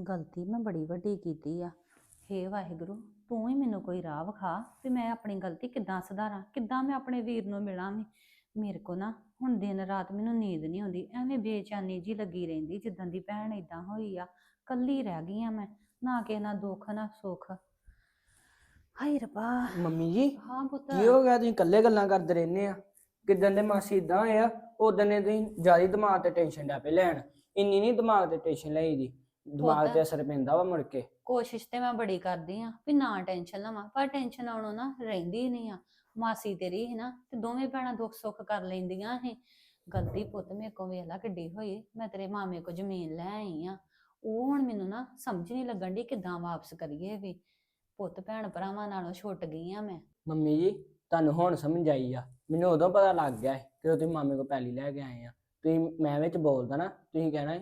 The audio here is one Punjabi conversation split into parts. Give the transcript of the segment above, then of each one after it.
ਗਲਤੀ ਮੈਂ ਬੜੀ ਵੱਡੀ ਕੀਤੀ ਆ। ਹੇ ਵਾਹਿਗੁਰੂ ਤੂੰ ਹੀ ਮੈਨੂੰ ਕੋਈ ਰਾਹ ਵਿਖਾ ਵੀ ਮੈਂ ਆਪਣੀ ਗਲਤੀ ਕਿੱਦਾਂ ਸੁਧਾਰਾਂ ਕਿੱਦਾਂ ਮੈਂ ਆਪਣੇ ਵੀਰ ਨੂੰ ਮਿਲਾਂ ਵੀ। ਮੇਰੇ ਕੋ ਨਾ ਹੁਣ ਦਿਨ ਰਾਤ ਮੈਨੂੰ ਨੀਂਦ ਨਹੀਂ ਆਉਂਦੀ ਐਵੇਂ ਬੇਚੈਨੀ ਜੀ ਲੱਗੀ ਰਹਿੰਦੀ ਜਿੱਦਾਂ ਦੀ ਭੈਣ ਇਦਾਂ ਹੋਈ ਆ। ਕੱਲੀ ਰਹਿ ਗਈ ਆ ਮੈਂ ਨਾ ਕਿਸੇ ਨਾਲ ਦੁੱਖ ਨਾ ਸੁੱਖ। ਹਾਏ ਰੱਬਾ। ਮੰਮੀ ਜੀ ਹਾਂ ਪੁੱਤ। ਕੀ ਹੋ ਗਿਆ? ਤੁਸੀਂ ਇਕੱਲੇ ਗੱਲਾਂ ਕਰਦੇ ਰਹਿੰਦੇ ਆ। ਕਿਦਾਂ ਦੇ ਮਾਸੀ ਇਦਾਂ ਆ ਉਦੋਂ ਨੇ ਤੁਸੀਂ ਜ਼ਿਆਦਾ ਦਿਮਾਗ ਤੇ ਟੈਨਸ਼ਨ ਡੈ ਪਏ ਲੈਣ। ਇੰਨੀ ਨਹੀਂ ਦਿਮਾਗ ਤੇ ਟੈਨਸ਼ਨ ਲਈ ਦੀ ਦਿਮਾਗ। ਤੇ ਅਸਰ ਪੈਂਦਾ ਵਾ ਮੁੜ ਕੇ। ਕੋਸ਼ਿਸ਼ ਤੇ ਮੈਂ ਬੜੀ ਕਰਦੀ ਆ ਵੀ ਨਾ ਟੈਨਸ਼ਨ ਲਵਾਂ ਪਰ ਟੈਨਸ਼ਨ ਆਉਣੋਂ ਨਾ ਰਹਿੰਦੀ ਨਹੀਂ ਆ। ਮਾਸੀ ਤੇਰੀ ਹੈ ਨਾ ਤੇ ਦੋਵੇਂ ਭੈਣਾਂ ਦੁੱਖ ਸੁੱਖ ਕਰ ਲੈਂਦੀਆਂ ਇਹ ਗਲਤੀ ਪੁੱਤ ਮੇਰੇ ਕੋ ਵੇਖ ਲਾ ਕਿੱਡੀ ਹੋਈ ਮੈਂ ਤੇਰੇ ਮਾਮੇ ਕੋ ਜ਼ਮੀਨ ਲੈ ਆਈ ਆ। ਉਹ ਹੁਣ ਮੈਨੂੰ ਨਾ ਸਮਝ ਨਹੀਂ ਲੱਗਣ ਦੀ ਕਿੱਦਾਂ ਵਾਪਸ ਕਰੀਏ ਵੀ। ਪੁੱਤ ਭੈਣ ਭਰਾਵਾਂ ਨਾਲੋਂ ਛੁੱਟ ਗਈ ਆ ਮੈਂ। ਮੰਮੀ ਜੀ ਤੁਹਾਨੂੰ ਹੁਣ ਸਮਝ ਆਈ ਆ। ਮੈਨੂੰ ਉਦੋਂ ਪਤਾ ਲੱਗ ਗਿਆ ਕਿ ਤੁਸੀਂ ਮਾਮੇ ਕੋ ਪੈਲੀ ਲੈ ਕੇ ਆਏ ਆ। ਤੁਸੀਂ ਮੈਂ ਵਿੱਚ ਬੋਲਦਾ ਨਾ ਤੁਸੀਂ ਕਹਿਣਾ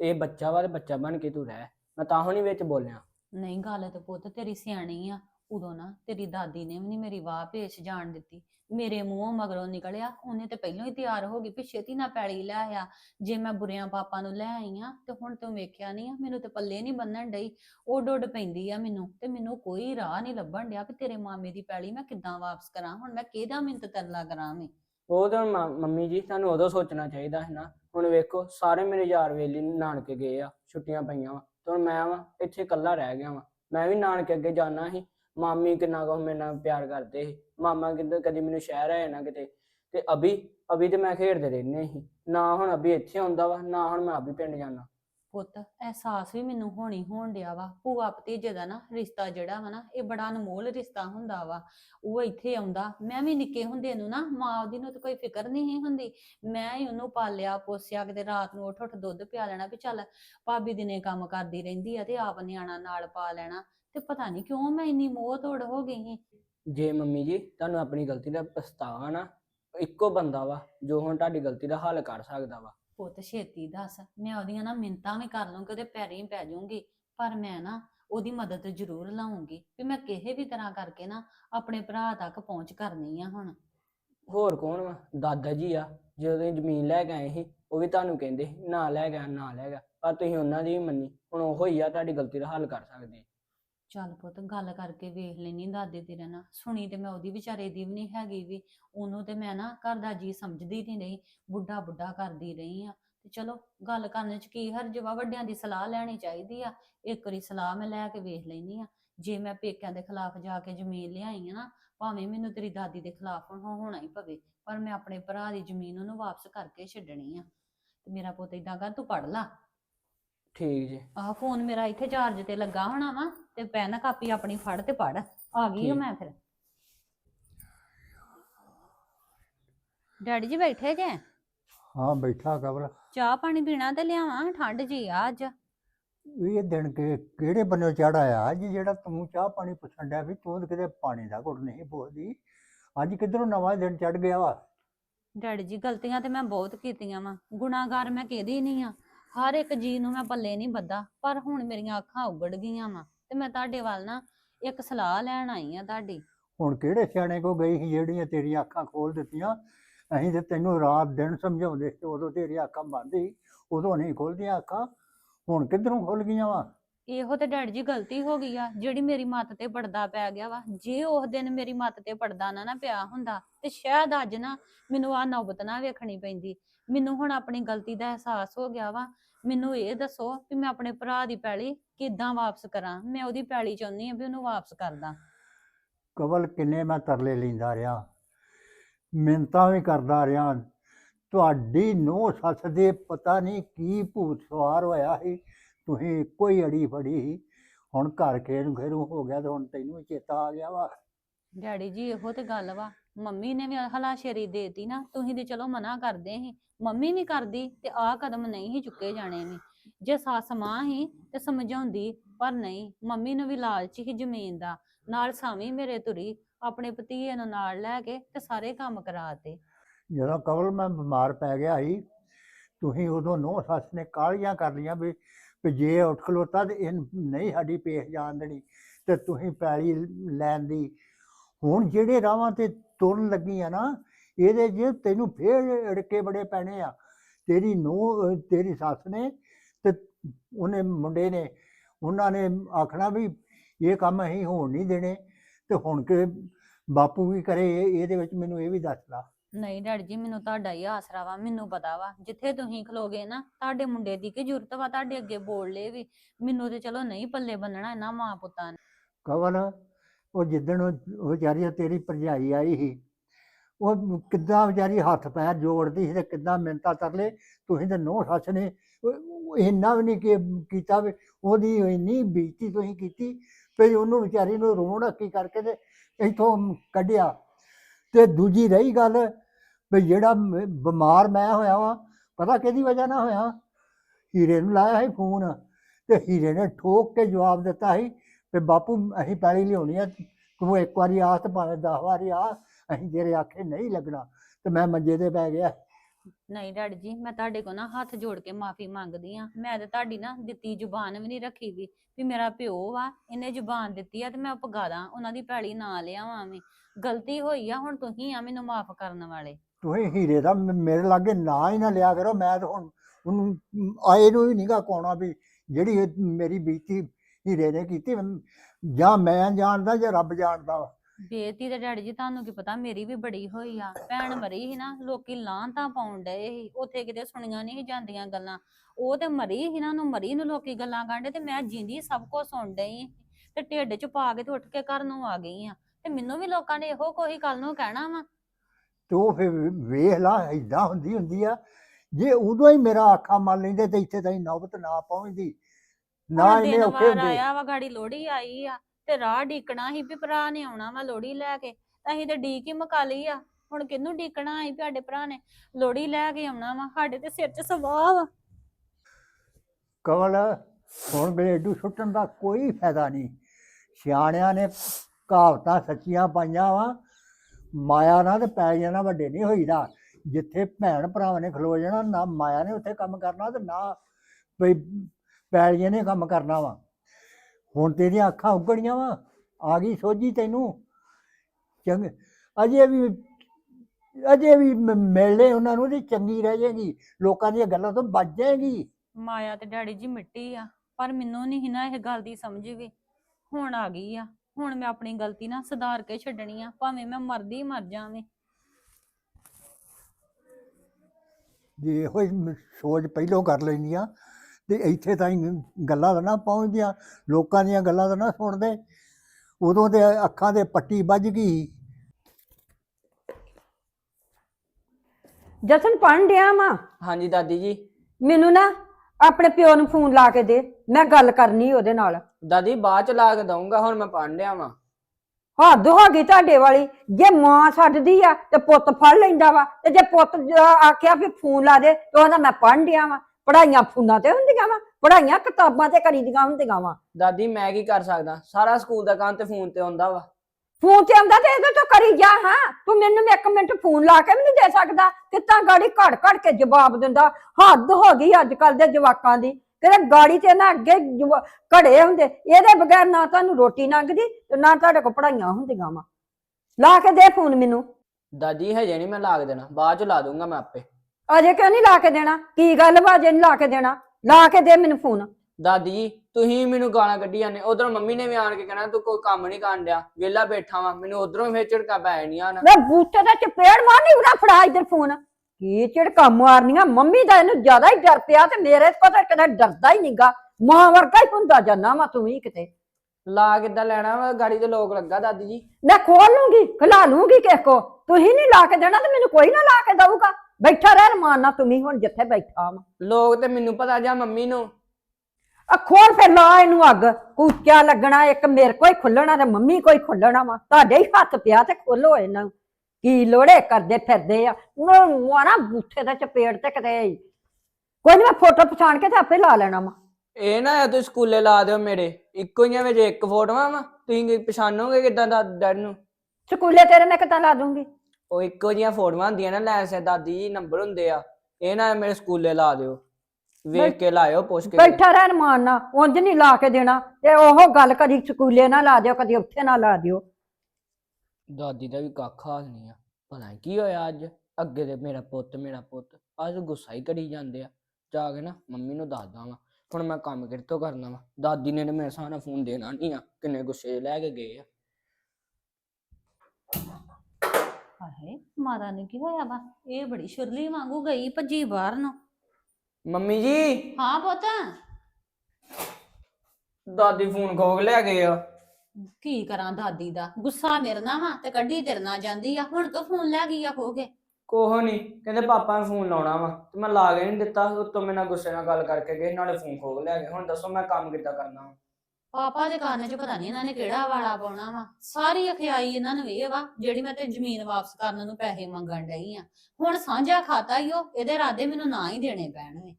ਇਹ ਬੱਚਾ ਵਾ ਤੇ ਬੱਚਾ ਬਣ ਕੇ ਤੂੰ ਰਹਿ। ਮੈਂ ਤਾਂ ਹੁਣੀ ਵਿੱਚ ਬੋਲਿਆ। ਨਹੀਂ ਗੱਲ ਤੇ ਪੁੱਤ ਤੇਰੀ ਸਿਆਣੀ ਆ। ਉਦੋਂ ਨਾ ਤੇਰੀ ਦਾਦੀ ਨੇ ਵੀ ਨਹੀਂ ਮੇਰੀ ਵਾਹ ਭੇਸ ਜਾਣ ਦਿੱਤੀ। ਮੇਰੇ ਮੂੰਹੋਂ ਮਗਰੋਂ ਨਿਕਲਿਆ। ਉਹਨੇ ਤੇ ਪਹਿਲਾਂ ਹੀ ਤਿਆਰ ਹੋ ਗਈ ਵੀ ਛੇਤੀ ਨਾ ਪੈਲੀ ਲੈ ਆਇਆ ਜੇ ਮੈਂ ਬੁਰਿਆਂ ਪਾਪਾਂ ਨੂੰ ਲੈ ਆਈ ਆ ਤੇ ਹੁਣ ਤੂੰ ਵੇਖਿਆ ਨਹੀਂ ਆ ਮੈਨੂੰ ਤੇ ਪੱਲੇ ਨਹੀਂ ਬੰਨਣ ਡਈ। ਉਹ ਡੁੱਡ ਪੈਂਦੀ ਆ ਮੈਨੂੰ ਤੇ ਮੈਨੂੰ ਕੋਈ ਰਾਹ ਨਹੀਂ ਲੱਭਣ ਡਿਆ ਵੀ ਤੇਰੇ ਮਾਮੇ ਦੀ ਪੈਲੀ ਮੈਂ ਕਿੱਦਾਂ ਵਾਪਸ ਕਰਾਂ। ਹੁਣ ਮੈਂ ਕਿਹਦਾ ਮਿੰਤ ਤਰਲਾ ਕਰਾਂ ਮੈਂ? ਉਹ ਤਾਂ ਮੰਮੀ ਜੀ ਤੁਹਾਨੂੰ ਉਦੋਂ ਸੋਚਣਾ ਚਾਹੀਦਾ ਹੈ ਨਾ। ਹੁਣ ਵੇਖੋ, ਸਾਰੇ ਮੇਰੇ ਯਾਰ ਵੇਲੀ ਨਾਨਕੇ ਗਏ ਆ, ਛੁੱਟੀਆਂ ਪਈਆਂ ਵਾ। ਤੇ ਹੁਣ ਮੈਂ ਵਾ, ਇੱਥੇ ਇਕੱਲਾ ਰਹਿ ਗਿਆ ਵਾ। ਮੈਂ ਵੀ ਨਾਨਕੇ ਅੱਗੇ ਜਾਣਾ ਸੀ। ਮਾਮੀ ਕਿੰਨਾ ਕੁ ਮੇਰੇ ਨਾਲ ਪਿਆਰ ਕਰਦੇ ਸੀ। ਮਾਮਾ ਕਿਤੇ ਕਦੀ ਮੈਨੂੰ ਸ਼ਹਿਰ ਆਇਆ ਨਾ ਕਿਤੇ। ਤੇ ਅਭੀ ਅਭੀ ਤੇ ਮੈਂ ਖੇਡਦੇ ਰਹਿੰਦੇ ਸੀ। ਨਾ ਹੁਣ ਅਭੀ ਇੱਥੇ ਆਉਂਦਾ ਵਾ, ਨਾ ਹੁਣ ਮੈਂ ਅਭੀ ਪਿੰਡ ਜਾਣਾ ਪੁੱਤ, ਅਹਿਸਾਸ ਵੀ ਮੈਨੂੰ ਹੋਣੀ ਹੋਣ ਡਿਆ ਵਾ। ਭੂਆ ਭਤੀਜੇ ਦਾ ਨਾ ਰਿਸ਼ਤਾ ਜਿਹੜਾ ਵਾ ਨਾ, ਇਹ ਬੜਾ ਅਨਮੋਲ ਰਿਸ਼ਤਾ ਹੁੰਦਾ ਵਾ। ਉਹ ਇੱਥੇ ਆਉਂਦਾ। ਮੈਂ ਵੀ ਨਿੱਕੇ ਹੁੰਦੇ ਨੂੰ ਨਾ, ਮਾਂ ਉਹਦੀ ਨੂੰ ਤਾਂ ਕੋਈ ਫਿਕਰ ਨਹੀਂ ਸੀ ਹੁੰਦੀ। ਮੈਂ ਹੀ ਉਹਨੂੰ ਪਾਲਿਆ, ਪੋਸਿਆ, ਕਿਤੇ ਰਾਤ ਨੂੰ ਉੱਠ ਉੱਠ ਦੁੱਧ ਪਿਆ ਲੈਣਾ ਵੀ ਚੱਲ, ਭਾਬੀ ਦਿਨੇ ਕੰਮ ਕਰਦੀ ਰਹਿੰਦੀ ਆ ਤੇ ਆਪ ਨਿਆਣਾ ਨਾਲ ਪਾ ਲੈਣਾ। ਤੇ ਪਤਾ ਨਹੀਂ ਕਿਉਂ ਮੈਂ ਇੰਨੀ ਮੋਹ ਤੋੜ ਹੋ ਗਈ ਸੀ। ਜੇ ਮੰਮੀ ਜੀ, ਤੁਹਾਨੂੰ ਆਪਣੀ ਗਲਤੀ ਦਾ ਪਛਤਾਵਾ ਨਾ, ਇੱਕੋ ਬੰਦਾ ਵਾ, ਜੋ ਹੁਣ ਤੁਹਾਡੀ ਗਲਤੀ ਦਾ ਹੱਲ ਕਰ ਸਕਦਾ ਵਾ। ਪੁੱਤ ਛੇਤੀ ਦੱਸ ਮੈਂ ਉਹਦੀਆਂ ਨਾ ਮਿੰਤਾਂ ਵੀ ਕਰ ਲੂੰਗੀ ਉਹਦੇ ਪੈਰੀਂ ਪੈ ਜਾਊਂਗੀ ਪਰ ਮੈਂ ਨਾ ਉਹਦੀ ਮਦਦ ਜ਼ਰੂਰ ਲਾਉਂਗੀ ਵੀ ਮੈਂ ਕਿਸੇ ਵੀ ਤਰ੍ਹਾਂ ਕਰਕੇ ਨਾ ਆਪਣੇ ਭਰਾ ਤੱਕ ਪਹੁੰਚ ਕਰਨੀ ਆ ਹੁਣ। ਹੋਰ ਕੌਣ ਵਾ? ਦਾਦਾ ਜੀ ਆ ਜਦੋਂ ਤੁਸੀਂ ਜ਼ਮੀਨ ਲੈ ਕੇ ਆਏ ਸੀ ਉਹ ਵੀ ਤੁਹਾਨੂੰ ਕਹਿੰਦੇ ਸੀ, ਨਾ ਲੈ ਗਿਆ ਨਾ ਲੈ ਗਿਆ ਪਰ ਤੁਸੀਂ ਉਹਨਾਂ ਦੀ ਵੀ ਮੰਨੀ ਹੁਣ ਉਹ ਹੀ ਆ ਤੁਹਾਡੀ ਗਲਤੀ ਦਾ ਹੱਲ ਕਰ ਸਕਦੇ ਚੱਲ ਪੁੱਤ ਗੱਲ ਕਰਕੇ ਵੇਖ ਲੈਣੀ ਦਾਦੇ ਤੇਰੇ ਨਾਲ। ਸੁਣੀ ਤੇ ਮੈਂ ਉਹਦੀ ਵਿਚਾਰੇ ਦੀ ਵੀ ਨਹੀਂ ਹੈਗੀ ਵੀ, ਉਹਨੂੰ ਤੇ ਮੈਂ ਨਾ ਘਰ ਦਾ ਜੀ ਸਮਝਦੀ ਨਹੀਂ ਰਹੀ ਬੁੱਢਾ ਬੁੱਢਾ ਕਰਦੀ ਰਹੀ ਆ ਤੇ ਚਲੋ ਗੱਲ ਕਰਨ ਚ ਕੀ ਹਰਜ ਵਾ ਵੱਡਿਆਂ ਦੀ ਸਲਾਹ ਲੈਣੀ ਚਾਹੀਦੀ ਆ। ਇੱਕ ਵਾਰੀ ਸਲਾਹ ਮੈਂ ਲੈ ਕੇ ਵੇਖ ਲੈਣੀ ਆ ਜੇ ਮੈਂ ਪੇਕਿਆਂ ਦੇ ਖਿਲਾਫ ਜਾ ਕੇ ਜ਼ਮੀਨ ਲਿਆਈ ਆ ਨਾ, ਭਾਵੇਂ ਮੈਨੂੰ ਤੇਰੀ ਦਾਦੀ ਦੇ ਖਿਲਾਫ ਹੋਣਾ ਹੀ ਪਵੇ, ਪਰ ਮੈਂ ਆਪਣੇ ਭਰਾ ਦੀ ਜ਼ਮੀਨ ਉਹਨੂੰ ਵਾਪਸ ਕਰਕੇ ਛੱਡਣੀ ਆ। ਤੇ ਮੇਰਾ ਪੁੱਤ ਇਦਾਂ ਕਰ, ਤੂੰ ਪੜ ਲਾ। ਠੀਕ ਜੀ। ਆਹ ਫੋਨ ਮੇਰਾ ਇੱਥੇ ਚਾਰਜ ਤੇ ਲੱਗਾ ਹੋਣਾ ਵਾ ਤੇ ਪੈਨ ਕਾਪੀ ਆਪਣੀ ਫੜ ਤੇ ਪੜ ਆ ਗਈ ਹਾਂ। ਮੈਂ ਫਿਰ। ਡੈਡੀ ਜੀ ਬੈਠੇ ਜੇ? ਹਾਂ ਬੈਠਾ ਕਬਰ ਚਾਹ ਪਾਣੀ ਪੀਣਾ ਤੇ ਲਿਆਵਾਂ? ਠੰਡ ਜੀ ਆ ਅੱਜ। ਇਹ ਦਿਨ ਕਿ ਕਿਹੜੇ ਬੰਨੋਂ ਚੜ ਆਇਆ? ਅੱਜ ਜਿਹੜਾ ਤੂੰ ਚਾਹ ਪਾਣੀ ਪੁੱਛਣ ਡਿਆ ਵੀ ਤੂੰ ਤਾਂ ਕਿਤੇ ਪਾਣੀ ਦਾ ਘੁੱਟ ਨਹੀਂ ਬੋਲਦੀ। ਅੱਜ ਕਿੱਧਰੋਂ ਨਵਾਂ ਦਿਨ ਚੜ ਗਿਆ ਵਾ? ਡੈਡੀ ਜੀ ਗਲਤੀਆਂ ਤੇ ਮੈਂ ਬਹੁਤ ਕੀਤੀਆਂ ਵਾ। ਗੁਨਾਹਗਾਰ ਮੈਂ ਕਿਹਦੀ ਨਹੀਂ ਆ? ਹਰ ਇੱਕ ਜੀ ਨੂੰ ਮੈਂ ਪੱਲੇ ਨਹੀਂ ਬੱਧਾ ਪਰ ਹੁਣ ਮੇਰੀਆਂ ਅੱਖਾਂ ਉਗੜ ਗਈਆਂ ਵਾ ਤੇ ਮੈਂ ਤੁਹਾਡੇ ਵੱਲ ਨਾ ਇੱਕ ਸਲਾਹ ਲੈਣ ਆਈ ਆ ਤੁਹਾਡੀ। ਹੁਣ ਕਿਹੜੇ ਸਿਆਣੇ ਕੋ ਗਈ ਸੀ ਜਿਹੜੀਆਂ ਤੇਰੀਆਂ ਅੱਖਾਂ ਖੋਲ ਦਿੱਤੀਆਂ? ਅਸੀਂ ਤੇ ਤੈਨੂੰ ਰਾਤ ਦਿਨ ਸਮਝਾਉਂਦੇ ਸੀ ਉਦੋਂ ਤੇਰੀਆਂ ਅੱਖਾਂ ਬੰਦ ਸੀ ਉਦੋਂ ਨਹੀਂ ਖੋਲਦੀਆਂ ਅੱਖਾਂ। ਹੁਣ ਕਿੱਧਰੋਂ ਖੁੱਲ ਗਈਆਂ ਵਾ? ਇਹੋ ਤੇ ਡੈਡੀ ਜੀ ਗਲਤੀ ਹੋ ਗਈ ਆ ਜਿਹੜੀ ਮੇਰੀ ਮੱਤ ਤੇ ਪੜਦਾ ਪੈ ਗਿਆ ਵਾ। ਜੇ ਉਸ ਦਿਨ ਮੇਰੀ ਮੱਤ ਤੇ ਪੜਦਾ ਨਾ ਨਾ ਪਿਆ ਹੁੰਦਾ ਤੇ ਸ਼ਾਇਦ ਅੱਜ ਨਾ ਮੈਨੂੰ ਆ ਨੌਬਤ ਨਾ ਵੇਖਣੀ ਪੈਂਦੀ। ਮੈਨੂੰ ਹੁਣ ਆਪਣੀ ਗਲਤੀ ਦਾ ਅਹਿਸਾਸ ਹੋ ਗਿਆ ਵਾ ਮੈਨੂੰ ਇਹ ਦੱਸੋ ਵੀ ਮੈਂ ਆਪਣੇ ਭਰਾ ਦੀ ਪੈਲੀ ਕਿੱਦਾਂ ਵਾਪਸ ਕਰਾਂ? ਮੈਂ ਉਹਦੀ ਪੈਲੀ ਚਾਹੁੰਦੀ ਆ ਵੀ ਉਹਨੂੰ ਵਾਪਸ ਕਰਦਾ ਕਵਲ ਕਿੰਨੇ ਮੈਂ ਤਰਲੇ ਲੈਂਦਾ ਰਿਹਾ। ਮਿੰਤਾਂ ਵੀ ਕਰਦਾ ਰਿਹਾ। ਤੁਹਾਡੀ ਨੋ ਸੱਸ ਦੇ ਪਤਾ ਨਹੀਂ ਕੀ ਭੂਤ ਸਵਾਰ ਹੋਇਆ ਸੀ। ਤੁਸੀਂ ਇੱਕੋ ਹੀ ਅੜੀ ਫੜੀ ਸੀ। ਹੁਣ ਘਰ ਖੇਰੂ ਖੇਰੂ ਹੋ ਗਿਆ ਤੇ ਹੁਣ ਤੈਨੂੰ ਚੇਤਾ ਆ ਗਿਆ ਵਾ। ਡੈਡੀ ਜੀ ਇਹੋ ਤੇ ਗੱਲ ਵਾ। ਮੰਮੀ ਨੇ ਵੀ ਹਲਾਸ਼ੇਰੀ ਦੇਤੀ ਨਾ, ਤੁਸੀਂ ਤੇ ਚਲੋ ਮਨਾ ਕਰਦੇ ਸੀ। ਮੰਮੀ ਨਹੀਂ ਕਰਦੀ ਤੇ ਆਹ ਕਦਮ ਨਹੀਂ ਹੀ ਚੁੱਕੇ ਜਾਣੇ ਵੀ। ਜੇ ਸੱਸ ਮਾਂ ਹੀ ਤੇ ਸਮਝਾਉਂਦੀ, ਪਰ ਨਹੀਂ, ਮੰਮੀ ਨੂੰ ਵੀ ਲਾਲਚ ਹੀ ਜ਼ਮੀਨ ਦਾ। ਨਾਲ ਸਾਵੀਂ ਮੇਰੇ ਤੁਰੀ ਆਪਣੇ ਭਤੀਏ ਨੂੰ ਨਾਲ ਲੈ ਕੇ ਤੇ ਸਾਰੇ ਕੰਮ ਕਰਾਤੇ ਜਦੋਂ ਕਵਲ ਮੈਂ ਬਿਮਾਰ ਪੈ ਗਿਆ ਸੀ, ਤੁਸੀਂ ਉਦੋਂ ਨੋ ਸੱਸ ਨੇ ਕਾਹਲੀਆਂ ਕਰ ਲੀਆਂ ਵੀ ਵੀ ਜੇ ਉੱਠ ਖਲੋਤਾ ਤੇ ਇਹ ਨਹੀਂ ਸਾਡੀ ਪੇਸ਼ ਜਾਣ ਦੇਣੀ ਤੇ ਤੁਸੀਂ ਪੈਲੀ ਲੈਣ ਦੀ। ਹੁਣ ਜਿਹੜੇ ਰਾਵਾਂ ਤੇ ਤੁਰਨ ਲੱਗੀ ਆ ਨਾ ਇਹਦੇ ਜੇ ਤੈਨੂੰ ਫੇਰ ਅੜਕੇ ਬੜੇ ਪੈਣੇ ਆ। ਤੇਰੀ ਨੋ ਤੇਰੀ ਸੱਸ ਨੇ ਤੇ ਉਹਨੇ ਮੁੰਡੇ ਨੇ ਉਹਨਾਂ ਨੇ ਆਖਣਾ ਵੀ ਇਹ ਕੰਮ ਅਸੀਂ ਹੋਣ ਨਹੀਂ ਦੇਣੇ ਤੇ ਹੁਣ ਕਿ ਬਾਪੂ ਵੀ ਕਰੇ ਇਹ- ਇਹਦੇ ਵਿੱਚ ਮੈਨੂੰ ਇਹ ਵੀ ਦੱਸ ਲਾ। ਨਹੀਂ ਡੈਡੀ ਜੀ ਮੈਨੂੰ ਤੁਹਾਡਾ ਹੀ ਆਸਰਾ ਵਾ ਮੈਨੂੰ ਪਤਾ ਵਾ ਜਿੱਥੇ ਤੁਸੀਂ ਖਲੋਗੇ ਨਾ ਤੁਹਾਡੇ ਮੁੰਡੇ ਦੀ ਕੀ ਜ਼ਰੂਰਤ ਵਾ ਤੁਹਾਡੇ ਅੱਗੇ ਬੋਲ ਲੇ ਵੀ ਮੈਨੂੰ ਤੇ ਚਲੋ ਨਹੀਂ ਪੱਲੇ ਬੰਨਣਾ ਇਹਨਾਂ ਮਾਂ ਪੁੱਤਾਂ ਨੇ। ਕਵਲ ਉਹ ਜਿੱਦਣ ਉਹ ਉਹ ਵਿਚਾਰੀ ਤੇਰੀ ਭਰਜਾਈ ਆਈ ਸੀ, ਉਹ ਕਿੱਦਾਂ ਵਿਚਾਰੀ ਹੱਥ ਪੈਰ ਜੋੜਦੀ ਸੀ ਤੇ ਕਿੱਦਾਂ ਮਿੰਤਾ ਤਰਲੇ ਤੁਸੀਂ ਤੇ ਨੋ ਸੱਚ ਨੇ ਇੰਨਾ ਵੀ ਨਹੀਂ ਕਿ, ਕੀਤਾ ਵੀ, ਉਹਦੀ ਇੰਨੀ ਬੇਇੱਜ਼ਤੀ ਤੁਸੀਂ ਕੀਤੀ ਵੀ ਉਹਨੂੰ ਵਿਚਾਰੀ ਨੂੰ ਰੋਣ ਅੱਕੀ ਕਰਕੇ ਤੇ ਇੱਥੋਂ ਕੱਢਿਆ। ਤੇ ਦੂਜੀ ਰਹੀ ਗੱਲ ਵੀ ਜਿਹੜਾ ਬਿਮਾਰ ਮੈਂ ਹੋਇਆ ਵਾਂ, ਪਤਾ ਕਿਹਦੀ ਵਜ੍ਹਾ ਨਾਲ ਹੋਇਆ? ਹੀਰੇ ਨੂੰ ਲਾਇਆ ਸੀ ਫੋਨ ਤੇ ਹੀਰੇ ਨੇ ਠੋਕ ਕੇ ਜਵਾਬ ਦਿੱਤਾ ਸੀ ਵੀ ਬਾਪੂ ਅਸੀਂ ਪੈਲੀ ਲਿਆਉਣੀ ਆ ਤੂੰ ਇੱਕ ਵਾਰੀ ਆ ਤੇ ਭਾਵੇਂ 10 ਵਾਰੀ ਆ ਅਸੀਂ ਤੇਰੇ ਆਖੇ ਨਹੀਂ ਲੱਗਣਾ। ਤੇ ਮੈਂ ਮੰਜੇ ਤੇ ਪੈ ਗਿਆ। ਨਹੀਂ ਡੈਡੀ ਜੀ ਮੈਂ ਤੁਹਾਡੇ ਕੋਲ ਨਾ ਹੱਥ ਜੋੜ ਕੇ ਮਾਫੀ ਮੰਗਦੀ ਆ। ਮੈਂ ਤੇ ਤੁਹਾਡੀ ਨਾ ਦਿੱਤੀ ਜ਼ੁਬਾਨ ਵੀ ਨਹੀਂ ਰੱਖੀ ਵੀ ਵੀ ਮੇਰਾ ਪਿਓ ਵਾ ਇਹਨੇ ਜ਼ੁਬਾਨ ਦਿੱਤੀ ਆ ਤੇ ਮੈਂ ਪਗਾ ਦਾਂ ਉਹਨਾਂ ਦੀ ਪੈਲੀ ਨਾ ਲਿਆਵਾਂ ਵੀ ਗਲਤੀ ਹੋਈ ਆ ਹੁਣ ਤੁਸੀਂ ਆ ਮੈਨੂੰ ਮਾਫ ਕਰਨ ਵਾਲੇ। ਤੁਸੀਂ ਹੀਰੇ ਦਾ ਮ- ਮੇਰੇ ਲਾਗੇ ਨਾਂ ਹੀ ਨਾ ਲਿਆ ਕਰੋ ਮੈਂ ਤਾਂ ਹੁਣ ਉਹਨੂੰ ਆਏ ਨੂੰ ਹੀ ਨਹੀਂਗਾ ਕੋਣਾ ਵੀ ਜਿਹੜੀ ਇਹ ਮੇਰੀ ਬੀਤੀ ਹੀਰੇ ਨੇ ਕੀਤੀ ਜਾਂ ਮੈਂ ਜਾਣਦਾ ਜਾਂ ਰੱਬ ਜਾਣਦਾ ਵਾ। ਬੇਇੱਜ਼ਤੀ ਤੇ ਡੈਡੀ ਜੀ ਤੁਹਾਨੂੰ ਕੀ ਪਤਾ ਮੇਰੀ ਵੀ ਬੜੀ ਹੋਈ ਆ। ਭੈਣ ਮਰੀ ਸੀ ਨਾ ਲੋਕੀ ਲਾਂਤਾਂ ਪਾਉਣ ਡਏ ਸੀ। ਉੱਥੇ ਕਿਤੇ ਸੁਣੀਆਂ ਨਹੀਂ ਸੀ ਜਾਂਦੀਆਂ ਗੱਲਾਂ। ਉਹ ਤੇ ਮਰੀ ਸੀ ਨਾ ਨੂੰ ਮਰੀ ਨੂੰ ਲੋਕੀ ਗੱਲਾਂ ਕਾਂਡੇ ਤੇ ਮੈਂ ਜਿੰਦੀ ਸਭ ਕੁਝ ਸੁਣ ਡਈ ਸੀ। ਤੇ ਢਿੱਡ ਚ ਪਾ ਕੇ ਤੇ ਉੱਠ ਕੇ ਘਰ ਨੂੰ ਆ ਗਈ ਆ। ਤੇ ਮੈਨੂੰ ਵੀ ਲੋਕਾਂ ਨੇ ਇਹੋ ਕੋਈ ਕੱਲ ਨੂੰ ਕਹਿਣਾ ਵਾ। ਤੇ ਫਿਰ ਵੇਖ ਲਾ ਏਦਾਂ ਹੁੰਦੀ ਹੁੰਦੀ ਆ। ਜੇ ਉਦੋਂ ਹੀ ਮੇਰਾ ਆਖਾ ਮੰਨ ਲੈਂਦੇ ਤੇ ਇੱਥੇ ਤਾਈਂ ਨੌਬਤ ਨਾ ਪਹੁੰਚਦੀ। ਨਾ ਹੁਣ ਇਹਨੇ ਦਿਨ ਔਖੇ ਵਾਰ ਹੁੰਦੇ। ਆਇਆ ਵਾ ਗਾੜੀ ਲੋੜੀ ਆਈ ਆ ਤੇ ਰਾਹ ਡੀਕਣਾ ਸੀ ਵੀ ਭਰਾ ਨੇ ਆਉਣਾ ਵਾ ਲੋੜੀ ਲੈ ਕੇ। ਤਾਂ ਅਸੀਂ ਤੇ ਡੀਕ ਹੀ ਮੁਕਾ ਲਈ ਆ। ਹੁਣ ਕਿਹਨੂੰ ਡੀਕਣਾ ਸੀ ਵੀ ਸਾਡੇ ਭਰਾ ਨੇ। ਲੋੜੀ ਲੈ ਕੇ ਆਉਣਾ ਵਾ ਸਾਡੇ ਤੇ ਸਿਰ 'ਚ ਸਵਾਹ ਵਾ। ਕਵਲ ਹੁਣ ਬਲੇਡੂ ਸੁੱਟਣ ਦਾ ਕੋਈ ਫਾਇਦਾ ਨਹੀਂ। ਸਿਆਣਿਆਂ ਨੇ ਕਹਾਵਤਾਂ ਸੱਚੀਆਂ ਪਾਈਆਂ ਵਾ। ਮਾਇਆ ਨਾਲ ਤੇ ਪੈ ਜਾਣਾ ਵੱਡੇ ਨਹੀਂ ਹੋਈਦਾ। ਜਿੱਥੇ ਭੈਣ ਭਰਾਵਾਂ ਨੇ ਖਲੋ ਜਾਣਾ ਨਾ ਮਾਇਆ ਨੇ ਉੱਥੇ ਕੰਮ ਕਰਨਾ ਤੇ ਨਾ ਬਈ ਪੈਲੀਆਂ ਨੇ ਕੰਮ ਕਰਨਾ ਵਾ। ਹੁਣ ਤੇਰੀਆਂ ਅੱਖਾਂ ਉਗੜੀਆਂ ਵਾ ਆ ਗਈ ਸੋਝੀ ਤੈਨੂੰ। ਚੰਗ ਅਜੇ ਵੀ ਅਜੇ ਵੀ ਮ- ਮਿਲਣੇ ਉਹਨਾਂ ਨੂੰ ਤੇ ਚੰਗੀ ਰਹਿ ਜਾਏਗੀ ਲੋਕਾਂ ਦੀਆਂ ਗੱਲਾਂ ਤੋਂ ਬਚ ਜਾਏਗੀ। ਮਾਇਆ ਤੇ ਡੈਡੀ ਜੀ ਮਿੱਟੀ ਆ ਪਰ ਮੈਨੂੰ ਨਹੀਂ ਨਾ ਇਹ ਗੱਲ ਦੀ ਸਮਝ ਵੀ। ਹੁਣ ਆ ਗਈ ਆ ਹੁਣ ਮੈਂ ਆਪਣੀ ਗਲਤੀ ਨਾ ਸੁਧਾਰ ਕੇ ਛੱਡਣੀ ਆ ਭਾਵੇਂ ਮੈਂ ਮਰਦੀ ਮਰ ਜਾਵੇਂ। ਜੇ ਇਹੋ ਹੀ ਸੋਚ ਪਹਿਲੋਂ ਕਰ ਲੈਂਦੀਆਂ ਤੇ ਇੱਥੇ ਤਾਂ ਗੱਲਾਂ ਤਾਂ ਨਾ ਪਹੁੰਚਦੀਆਂ ਲੋਕਾਂ ਦੀਆਂ ਗੱਲਾਂ ਤਾਂ ਨਾ ਸੁਣਦੇ। ਉਦੋਂ ਤੇ ਅੱਖਾਂ ਦੇ ਪੱਟੀ ਵੱਜ ਗਈ। ਜਸਨ ਪੜ੍ਹਨ ਡਿਆ ਵਾਂ? ਹਾਂਜੀ ਦਾਦੀ ਜੀ। ਮੈਨੂੰ ਨਾ ਆਪਣੇ ਪਿਓ ਨੂੰ ਫੋਨ ਲਾ ਕੇ ਦੇ ਮੈਂ ਗੱਲ ਕਰਨੀ ਉਹਦੇ ਨਾਲ। ਦਾਦੀ ਬਾਅਦ ਚ ਲਾ ਕੇ ਦਊਂਗਾ ਹੁਣ ਮੈਂ ਪੜ੍ਹਨ ਡਿਆ ਵਾਂ। ਹੱਦ ਹੋ ਗਈ ਤੁਹਾਡੇ ਵਾਲੀ। ਜੇ ਮਾਂ ਛੱਡਦੀ ਆ ਤੇ ਪੁੱਤ ਫੜ ਲੈਂਦਾ ਵਾ ਤੇ ਜੇ ਪੁੱਤ ਜ- ਆਖਿਆ ਵੀ ਫੋਨ ਲਾ ਦੇ ਤੇ ਉਹਦਾ ਮੈਂ ਪੜ੍ਹਨ ਡਿਆ ਵਾਂ। ਪੜਾਈਆਂ ਫੋਨਾਂ ਤੇ ਹੁੰਦੀਆਂ ਵਾ ਪੜਾਈਆਂ ਕਿਤਾਬਾਂ ਤੇ ਕਰੀਦੀਆਂ ਹੁੰਦੀਆਂ ਵਾ। ਦਾਦੀ ਮੈਂ ਕੀ ਕਰ ਸਕਦਾ? ਸਾਰਾ ਸਕੂਲ ਦਾ ਕੰਮ ਤੇ ਫੋਨ ਤੇ ਆਉਂਦਾ ਵਾ। ਫੋਨ ਤੇ ਆਉਂਦਾ ਤੇ ਇਹਦੇ ਤੋਂ ਕਰੀ ਜਾ ਹਾਂ। ਤੂੰ ਮੈਨੂੰ ਇੱਕ ਮਿੰਟ ਫੋਨ ਲਾ ਕੇ ਵੀ ਨਹੀਂ ਦੇ ਸਕਦਾ। ਕਿੱਦਾਂ ਗਾੜੀ ਘੜ ਘੜ ਕੇ ਜਵਾਬ ਦਿੰਦਾ। ਹੱਦ ਹੋ ਗਈ ਅੱਜ ਕੱਲ ਦੇ ਜਵਾਕਾਂ ਦੀ। ਕਿਤੇ ਗਾੜੀ ਤੇ ਨਾ ਅੱਗੇ ਜਵਾ- ਘੜੇ ਹੁੰਦੇ। ਇਹਦੇ ਬਗੈਰ ਨਾ ਤੁਹਾਨੂੰ ਰੋਟੀ ਲੰਘਦੀ ਤੇ ਨਾ ਤੁਹਾਡੇ ਕੋਲ ਪੜਾਈਆਂ ਹੁੰਦੀਆਂ ਵਾ। ਲਾ ਕੇ ਦੇ ਫੋਨ ਮੈਨੂੰ। ਦਾਦੀ ਹਜੇ ਨਹੀਂ ਮੈਂ ਲਾ ਕੇ ਦੇਣਾ। ਬਾਅਦ ਚ ਲਾ ਦੂੰਗਾ ਮੈਂ ਆਪੇ। ਅਜੇ ਕਿਉਂ ਨਹੀਂ ਲਾ ਕੇ ਦੇਣਾ? ਕੀ ਗੱਲ ਵਾ ਅਜੇ ਨਹੀਂ ਲਾ ਕੇ ਦੇਣਾ? ਲਾ ਕੇ ਦੇ ਮੈਨੂੰ ਫੋਨ ਦਾਦੀ ਜੀ ਤੁਸੀਂ ਮੈਨੂੰ ਗਾਲਾਂ ਕੱਢੀ ਜਾਂਦੇ ਉਧਰੋਂ ਮੰਮੀ ਨੇ ਵੀ ਆਣ ਕੇ ਕਹਿਣਾ ਤੂੰ ਕੋਈ ਕੰਮ ਨਹੀਂ ਕਰਨ ਡਿਆ। ਵਿਹਲਾ ਬੈਠਾ ਵਾਂ। ਮੈਨੂੰ ਉਧਰੋਂ ਫੇਰ ਝੜਕਾ ਪੈ ਜਾਣੀਆਂ ਨਾ ਮੈਂ ਬੂਟੇ ਦਾ ਚਪੇੜ ਮਾਰਨੀ ਬਣਾ ਫੜਾ ਇੱਧਰ ਫੋਨ ਕੀ ਝੜਕਾ ਮਾਰਨੀਆਂ? ਮੰਮੀ ਦਾ ਇਹਨੂੰ ਜ਼ਿਆਦਾ ਹੀ ਡਰ ਪਿਆ ਤੇ ਮੇਰੇ ਕੋਲ ਤਾਂ ਕਦੇ ਡਰਦਾ ਹੀ ਨਹੀਂਗਾ। ਮਾਂ ਵਰਗਾ ਹੀ ਹੁੰਦਾ ਜਾਂਦਾ ਵਾ ਤੂੰ ਵੀ ਕਿਤੇ। ਲਾ ਕਿੱਦਾਂ ਲੈਣਾ ਵਾ? ਗਾੜੀ ਤੇ ਲੋਕ ਲੱਗਾ ਦਾਦੀ ਜੀ। ਮੈਂ ਖੋਲ ਲੂੰਗੀ ਖਿਲਾ ਲੂੰਗੀ ਕਿਸੇ ਕੋ ਤੁਸੀਂ ਨਹੀਂ ਲਾ ਕੇ ਦੇਣਾ ਤੇ ਮੈਨੂੰ ਕੋਈ ਨਾ ਲਾ ਕੇ ਦਊਗਾ। ਬੈਠਾ ਰਹਿ ਰਮਾਨ ਨਾਲ ਤੂੰ ਵੀ ਹੁਣ ਜਿੱਥੇ ਬੈਠਾ ਵਾ। ਲੋਕ ਤੇ ਮੈਨੂੰ ਪਤਾ ਜਾਂ ਮੰਮੀ ਨੂੰ। ਆ ਖੋਲ ਫਿਰ ਲਾ ਇਹਨੂੰ ਅੱਗ। ਕੂਚਾ ਲੱਗਣਾ ਇੱਕ ਮੇਰੇ ਕੋਈ ਖੁੱਲਣਾ ਤੇ ਮੰਮੀ ਕੋਈ ਖੁੱਲਣਾ ਵਾ। ਤੁਹਾਡੇ ਹੀ ਹੱਥ ਪਿਆ ਤੇ ਖੋਲੋ ਇਹਨਾਂ। ਨੂੰ ਕੀ ਲੋੜੇ ਕਰਦੇ ਫਿਰਦੇ ਆ। ਉਹ ਨਾ ਬੂਥੇ ਦਾ ਚਪੇੜ ਤੇ ਕਿਤੇ ਕੋਈ ਨੀ ਮੈਂ ਫੋਟੋ ਪਛਾਣ ਕੇ ਤੇ ਆਪੇ ਲਾ ਲੈਣਾ ਵਾ। ਇਹ ਨਾ ਤੁਸੀਂ ਸਕੂਲੇ ਲਾ ਦਿਓ ਮੇਰੇ। ਇੱਕੋ ਹੀ ਵਿੱਚ ਇੱਕ ਫੋਟੋਆਂ ਵਾ। ਤੁਸੀਂ ਕੀ ਪਛਾਣੋਗੇ ਕਿਦਾਂ ਦਾ ਡੈਡ ਨੂੰ? ਸਕੂਲੇ ਤੇਰੇ ਮੈਂ ਕਿੱਦਾਂ ਲਾ ਦੂੰਗੀ? ਉਹ ਇੱਕੋ ਜਿਹੀਆਂ ਫੋਟੋਆਂ ਹੁੰਦੀਆਂ ਨਾ ਲੈ ਸੇ ਦਾਦੀ ਜੀ ਨੰਬਰ ਹੁੰਦੇ ਆ ਇਹ ਨਾ ਮੇਰੇ ਸਕੂਲੇ ਲਾ ਦਿਓ ਵੇਖ ਕੇ ਲਾਇਓ ਪੁੱਛ ਕੇ ਬੈਠਾ ਰਹਿਣ ਮਾਨ ਨਾ ਉਂਝ ਨਹੀਂ ਲਾ ਕੇ ਦੇਣਾ ਤੇ ਉਹ ਗੱਲ ਕਦੀ ਸਕੂਲੇ ਨਾ ਲਾ ਦਿਓ ਕਦੀ ਉੱਥੇ ਨਾ ਲਾ ਦਿਓ। ਦਾਦੀ ਦਾ ਵੀ ਕੱਖ ਹਾਲ ਨਹੀਂ ਆ ਨੀ ਕੀ ਹੋਇਆ ਅੱਜ ਅੱਗੇ ਤੇ ਮੇਰਾ ਪੁੱਤ ਮੇਰਾ ਪੁੱਤ ਅੱਜ ਗੁੱਸਾ ਹੀ ਕਰੀ ਜਾਂਦੇ ਆ ਜਾ ਕੇ ਨਾ ਮੰਮੀ ਨੂੰ ਦੱਸਦਾ ਵਾਂ ਹੁਣ ਮੈਂ ਕੰਮ ਕਿਹੜੇ ਤੋਂ ਕਰਨਾ ਵਾ ਦਾਦੀ ਨੇ ਤੇ ਮੇਰੇ ਸਾਹਮਣੇ ਫੋਨ ਦੇਣਾ ਨਹੀਂ ਆ ਕਿੰਨੇ ਗੁੱਸੇ 'ਚ ਲੈ ਕੇ ਗਏ ਆ। ਹਾਏ ਮਾਤਾ ਨੇ ਕੀ ਹੋਇਆ ਵਾ? ਇਹ ਬੜੀ ਸ਼ੁਰਲੀ ਵਾਂਗੂ ਗਈ ਭੱਜੀ ਬਾਹਰ ਨੂੰ। ਮੰਮੀ ਜੀ? ਹਾਂ ਪੁੱਤ। ਦਾਦੀ ਫੋਨ ਕੇ ਲੈ ਗਏ ਆ। ਕੀ ਕਰਾਂ ਦਾਦੀ ਦਾ? ਗੁੱਸਾ ਮੇਰੇ ਨਾਲ ਵਾ ਤੇ ਕੱਢੀ ਤੇਰੇ ਨਾਲ ਜਾਂਦੀ ਆ। ਹੁਣ ਤੋਂ ਫੋਨ ਲੈ ਗਈ ਆ ਖੋ ਕੇ। ਕੋਹ ਨਹੀਂ ਕਹਿੰਦੇ ਪਾਪਾ ਨੇ ਫੋਨ ਲਾਉਣਾ ਵਾ ਤੇ ਮੈਂ ਲਾ ਕੇ ਨਹੀਂ ਦਿੱਤਾ ਉੱਤੋਂ ਮੇਰੇ ਨਾਲ ਗੁੱਸੇ ਨਾਲ ਗੱਲ ਕਰਕੇ ਗਏ ਨਾਲੇ ਫੋਨ ਕੇ ਲੈ ਗਏ। ਹੁਣ ਦੱਸੋ ਮੈਂ ਕੰਮ ਕਿੱਦਾਂ ਕਰਨਾ ਵਾ? ਪਾਪਾ ਦੇ ਕੰਨ 'ਚ ਪਤਾ ਨਹੀਂ ਇਹਨਾਂ ਨੇ ਕਿਹੜਾ ਵਾਲਾ ਪਾਉਣਾ ਵਾ। ਸਾਰੀ ਅਖਿਆਈ ਇਹਨਾਂ ਨੂੰ ਇਹ ਵਾ ਜਿਹੜੀ ਮੈਂ ਤੇ ਜ਼ਮੀਨ ਵਾਪਸ ਕਰਨ ਨੂੰ ਪੈਸੇ ਮੰਗਣ ਡਈ ਆ। ਹੁਣ ਸਾਂਝਾ ਖਾਤਾ ਹੀ ਉਹ ਇਹਦੇ ਇਰਾਦੇ ਮੈਨੂੰ ਨਾ ਹੀ ਦੇਣੇ ਪੈਣਗੇ।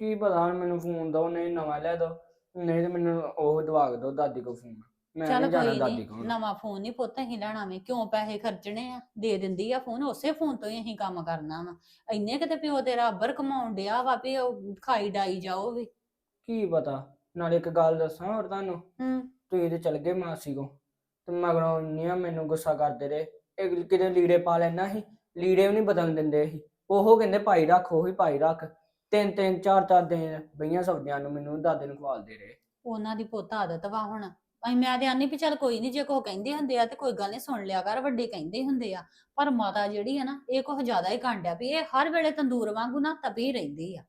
ਕੀ ਪਤਾ ਹੁਣ ਮੈਨੂੰ ਫੋਨ ਦੋ ਨਹੀਂ ਨਵਾਂ ਲੈ ਦੋ ਨਹੀਂ ਤੇ ਮੈਨੂੰ ਉਹ ਦਵਾ ਦੋ ਦਾਦੀ ਕੋ ਫੋਨ। ਮੈਂ ਚੱਲ ਨਹੀਂ ਜਾਣਾ ਕੋਈ ਦਾਦੀ ਨਹੀਂ ਕੋਲ। ਨਵਾਂ ਫੋਨ ਨਹੀਂ ਪੁੱਤ ਅਸੀਂ ਲੈਣਾ ਵੇ ਕਿਉਂ ਪੈਸੇ ਖਰਚਣੇ ਆ? ਦੇ ਦਿੰਦੀ ਆ ਫੋਨ ਉਸੇ ਫੋਨ ਤੋਂ ਹੀ ਅਸੀਂ ਕੰਮ ਕਰਨਾ ਵਾ। ਇੰਨੇ ਕਿਤੇ ਪਿਓ ਤੇਰਾ ਅੱਬਰ ਕਮਾਉਣ ਡਿਆ ਵਾ ਵੀ ਉਹ ਖਾਈ ਡਾਈ ਜਾਓ ਵੀ। ਕੀ ਪਤਾ? ਨਾਲੇ ਇੱਕ ਗੱਲ ਦੱਸਾਂ ਹੋਰ ਤੁਹਾਨੂੰ। ਹੂੰ। ਤੁਸੀਂ ਤੇ ਚਲ ਗਏ ਮਾਸੀ ਕੋ ਤੇ ਮਗਰੋਂ ਇੰਨੀਆਂ ਮੈਨੂੰ ਗੁੱਸਾ ਕਰਦੇ ਰਹੇ। ਇੱਕ ਕਿਤੇ ਲੀੜੇ ਪਾ ਲੈਣਾ ਸੀ ਲੀੜੇ ਵੀ ਨਹੀਂ ਬਦਲਣ ਦਿੰਦੇ ਸੀ। ਉਹ ਕਹਿੰਦੇ ਪਾਈ ਰੱਖ ਉਹੀ ਪਾਈ ਰੱਖ। ਤਿੰਨ ਤਿੰਨ ਚਾਰ ਚਾਰ ਦਿਨ ਬਈਆਂ ਸਬਜ਼ੀਆਂ ਨੂੰ ਮੈਨੂੰ ਦਾਦੇ ਨੂੰ ਖਵਾਲਦੇ ਰਹੇ। ਉਹਨਾਂ ਦੀ ਪੁੱਤ ਆਦਤ ਵਾ ਹੁਣ। ਅਸੀਂ ਮੈਂ ਤੇ ਆਨੀ ਵੀ ਚੱਲ ਕੋਈ ਨਹੀਂ ਜੇ ਕੋ ਕਹਿੰਦੇ ਹੁੰਦੇ ਆ ਤੇ ਕੋਈ ਗੱਲ ਨਹੀਂ ਸੁਣ ਲਿਆ ਕਰ ਵੱਡੇ ਕਹਿੰਦੇ ਹੁੰਦੇ ਆ। ਪਰ ਮਾਤਾ ਜਿਹੜੀ ਆ ਨਾ ਇਹ ਕੁਝ ਜ਼ਿਆਦਾ ਹੀ ਕਾਂਡਿਆ ਵੀ ਇਹ ਹਰ ਵੇਲੇ ਤੰਦੂਰ ਵਾਂਗੂ ਨਾ ਤਪੀ ਰਹਿੰਦੀ ਆ।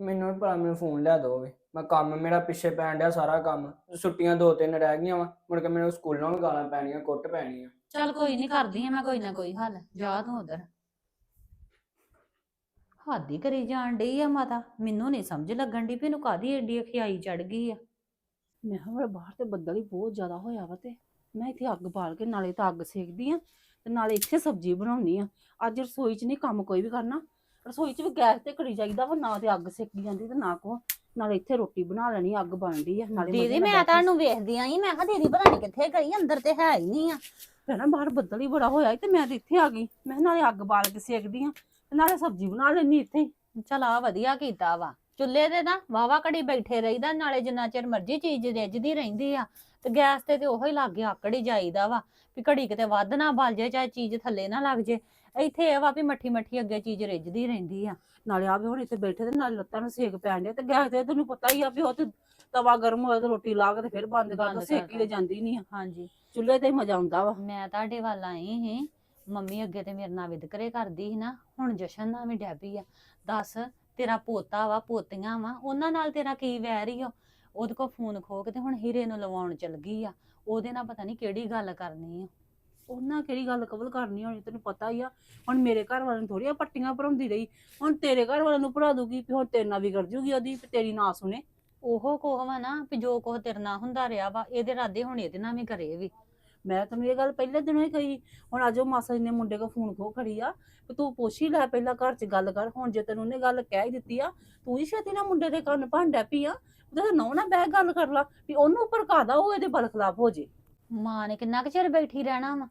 ਮੈਨੂੰ ਭਲਾ ਮੈਨੂੰ ਫੋਨ ਲਿਆ ਦੋ ਵੇ। ਮੈਂ ਕੰਮ ਮੇਰਾ ਪਿੱਛੇ ਪੈਣ ਡਿਆ ਸਾਰਾ ਕੰਮ ਛੁੱਟੀਆਂ ਦੋ ਤਿੰਨ ਰਹਿ ਗਈਆਂ ਵਾ ਮੁੜ ਕੇ ਮੈਨੂੰ ਸਕੂਲੋਂ ਵੀ ਗਾਲਾਂ ਪੈਣੀਆਂ ਕੁੱਟ ਪੈਣੀ ਆ ਚੱਲ ਕੋਈ ਨਹੀਂ ਕਰਦੀ ਆ ਮੈਂ ਕੋਈ ਨਾ ਕੋਈ ਹੱਲ ਜਾ ਤੂੰ ਉਧਰ। ਹੱਦ ਕਰੀ ਜਾਣ ਡਈ ਆ ਮਾਤਾ ਮੈਨੂੰ ਨਹੀਂ ਸਮਝ ਲੱਗਣ ਦੀ ਵੀ ਇਹਨੂੰ ਕਾਦੀ ਏਡੀ ਅਖਿਆਈ ਚੜ ਗਈ ਆ। ਮੈਂ ਕਿਹਾ ਬਾਹਰ ਤੇ ਬੱਦਲ ਹੀ ਬਹੁਤ ਜ਼ਿਆਦਾ ਹੋਇਆ ਵਾ ਤੇ ਮੈਂ ਇੱਥੇ ਅੱਗ ਬਾਲ ਕੇ ਨਾਲੇ ਤਾਂ ਅੱਗ ਸੇਕਦੀ ਆ ਤੇ ਨਾਲੇ ਇੱਥੇ ਸਬਜ਼ੀ ਬਣਾਉਣੀ ਆ। ਅੱਜ ਰਸੋਈ 'ਚ ਨਹੀਂ ਕੰਮ ਕੋਈ ਵੀ ਕਰਨਾ ਰਸੋਈ 'ਚ ਵੀ ਗੈਸ ਤੇ ਕਰੀ ਜਾਈਦਾ ਵਾ ਨਾ ਤੇ ਅੱਗ ਸੇਕੀ ਜਾਂਦੀ ਤੇ ਨਾ ਕੋ ਨਾਲੇ ਇੱਥੇ ਰੋਟੀ ਬਣਾ ਲੈਣੀ ਅੱਗ ਬਣਦੀ ਆ ਨਾਲੇ ਦੀਦੀ ਮੈਂ ਕੇ- ਤੁਹਾਨੂੰ ਵੇਖਦੀ ਆਈ ਮੈਂ ਕਿਹਾ ਦੀਦੀ ਪਤਾ ਨੀ ਕਿੱਥੇ ਗਈ ਅੰਦਰ ਤੇ ਹੈ ਹੀ ਨਹੀਂ ਆ। ਭੈਣਾ ਬਾਹਰ ਬੱਦਲ ਹੀ ਬੜਾ ਹੋਇਆ ਤੇ ਮੈਂ ਤੇ ਇੱਥੇ ਆ ਗਈ। ਮੈਂ ਕਿਹਾ ਨਾਲੇ ਅੱਗ ਬਾਲ ਕੇ ਸੇਕਦੀ ਆ ਤੇ ਨਾਲੇ ਸਬਜ਼ੀ ਬਣਾ ਲੈਣੀ ਇੱਥੇ ਚਲ ਆ ਵਧੀਆ ਕੀਤਾ ਵਾ ਚੁੱਲ੍ਹੇ ਤੇ ਨਾ ਵਾਵਾ ਘੜੀ ਬੈਠੇ ਰਹੀਦਾ ਨਾਲੇ ਜਿੰਨਾ ਚਿਰ ਮਰਜ਼ੀ ਚੀਜ਼ ਰਿੱਝਦੀ ਰਹਿੰਦੀ ਆ ਤੇ ਗੈਸ ਤੇ ਤੇ ਉਹੋ ਹੀ ਲੱਗ ਆਕੜ ਹੀ ਜਾਈਦਾ ਵਾ ਵੀ ਘੜੀ ਕਿਤੇ ਵੱਧ ਨਾ ਬਲ ਜੇ ਚਾਹੇ ਚੀਜ਼ ਥੱਲੇ ਨਾ ਲੱਗ ਜੇ। ਇੱਥੇ ਇਹ ਵਾ ਵੀ ਮੱਠੀ ਮੱਠੀ ਅੱਗੇ ਚੀਜ਼ ਰਿੱਝਦੀ ਰਹਿੰਦੀ ਆ। ਨਾਲੇ ਆ ਵੀ ਹੁਣ ਇੱਥੇ ਬੈਠੇ ਤੇ ਨਾਲੇ ਲੱਤਾਂ ਨੂੰ ਸੇਕ ਪੈਣ ਡਿਆ ਤੇ ਗੈਸ ਤੇ ਤੈਨੂੰ ਪਤਾ ਹੀ ਆ ਵੀ ਉਹ ਤੇ ਤਵਾ ਗਰਮ ਹੋਇਆ ਤੇ ਰੋਟੀ ਲਾ ਕੇ ਤੇ ਫਿਰ ਬੰਦ ਕਰ ਬੰਦ ਦੋ ਕਰ ਸੇਕੀ ਤੇ। ਜਾਂਦੀ ਨਹੀਂ ਆ। ਹਾਂਜੀ। ਚੁੱਲ੍ਹੇ ਤੇ ਹੀ ਮਜ਼ਾ ਆਉਂਦਾ ਵਾ। ਮੈਂ ਤੁਹਾਡੇ ਵੱਲ ਆਈ ਸੀ ਮੰਮੀ ਅੱਗੇ ਤੇ ਮੇਰੇ ਨਾਲ ਵਿਦਕਰੇ ਕਰਦੀ ਸੀ ਨਾ ਹੁਣ ਜਸ਼ਨ ਨਾਲ ਵੀ ਡੈਬੀ ਆ। ਦੱਸ ਤੇਰਾ ਪੋਤਾ ਵਾ ਪੋਤੀਆਂ ਵਾ ਉਹਨਾਂ ਨਾਲ ਤੇਰਾ ਕੀ ਵੈਰ ਹੀ ਓ ਉਹਦੇ ਕੋਲ ਫੋਨ ਖੋ ਕੇ ਤੇ ਹੁਣ ਹੀਰੇ ਨੂੰ ਲਵਾਉਣ ਚਲ ਗਈ ਆ। ਉਹਦੇ ਨਾਲ ਪਤਾ ਨਹੀਂ ਕਿਹੜੀ ਗੱਲ ਕਰਨੀ ਆ। ਉਹਨਾਂ ਕਿਹੜੀ ਗੱਲ ਕਬਲ ਕਰਨੀ ਹੋਣੀ ਤੈਨੂੰ ਪਤਾ ਹੀ ਆ। ਹੁਣ ਮੇਰੇ ਘਰ ਵਾਲਿਆਂ ਨੂੰ ਥੋੜੀਆਂ ਪੱਟੀਆਂ ਭਰਾਉਂਦੀ ਰਹੀ। ਹੁਣ ਤੇਰੇ ਘਰ ਵਾਲਿਆਂ ਨੂੰ ਭਰਾ ਦੂਗੀ ਵੀ ਹੁਣ ਤੇਰੇ ਨਾਲ ਵਿਗੜ ਜੂਗੀ ਉਹਦੀ ਵੀ ਤੇਰੀ ਨਾ ਸੁਣੇ। ਉਹ ਕੋਹ ਵਾ ਨਾ ਵੀ ਜੋ ਕੋਹ ਤੇਰੇ ਨਾਲ ਹੁੰਦਾ ਰਿਹਾ ਵਾ ਇਹਦੇ ਇਰਾਦੇ ਹੁਣ ਇਹਦੇ ਨਾਲ ਵੀ ਕਰੇ ਵੀ। ਮੈਂ ਤੈਨੂੰ ਇਹ ਗੱਲ ਪਹਿਲੇ ਦਿਨੋਂ ਹੀ ਕਹੀ ਹੁਣ ਅੱਜ ਉਹ ਮਾਸਾ ਜੀ ਨੇ ਮੁੰਡੇ ਕੋ ਫੋਨ ਖੋ ਖੜੀ ਆ ਵੀ ਤੂੰ ਪੁੱਛ ਹੀ ਲੈ ਪਹਿਲਾਂ ਘਰ 'ਚ ਗੱਲ ਕਰ ਹੁਣ ਜੇ ਤੈਨੂੰ ਉਹਨੇ ਗੱਲ ਕਹਿ ਹੀ ਦਿੱਤੀ ਆ ਤੂੰ ਹੀ ਛੇਤੀ ਨਾਲ ਮੁੰਡੇ ਦੇ ਕੰਨ ਭਾਂਡਾ ਪਈ ਆ ਉਹਦੇ ਨੌ ਨਾ ਬਹਿ ਗੱਲ ਕਰ ਲਾ ਵੀ ਉਹਨੂੰ ਭੜਕਾਦਾ ਉਹ ਇਹਦੇ ਬਲ ਖਿਲਾਫ ਹੋ ਜੇ। ਮਾਂ ਨੇ ਕਿੰਨਾ ਕੁ ਚਿਰ ਬੈਠੀ ਰਹਿਣਾ ਵਾ?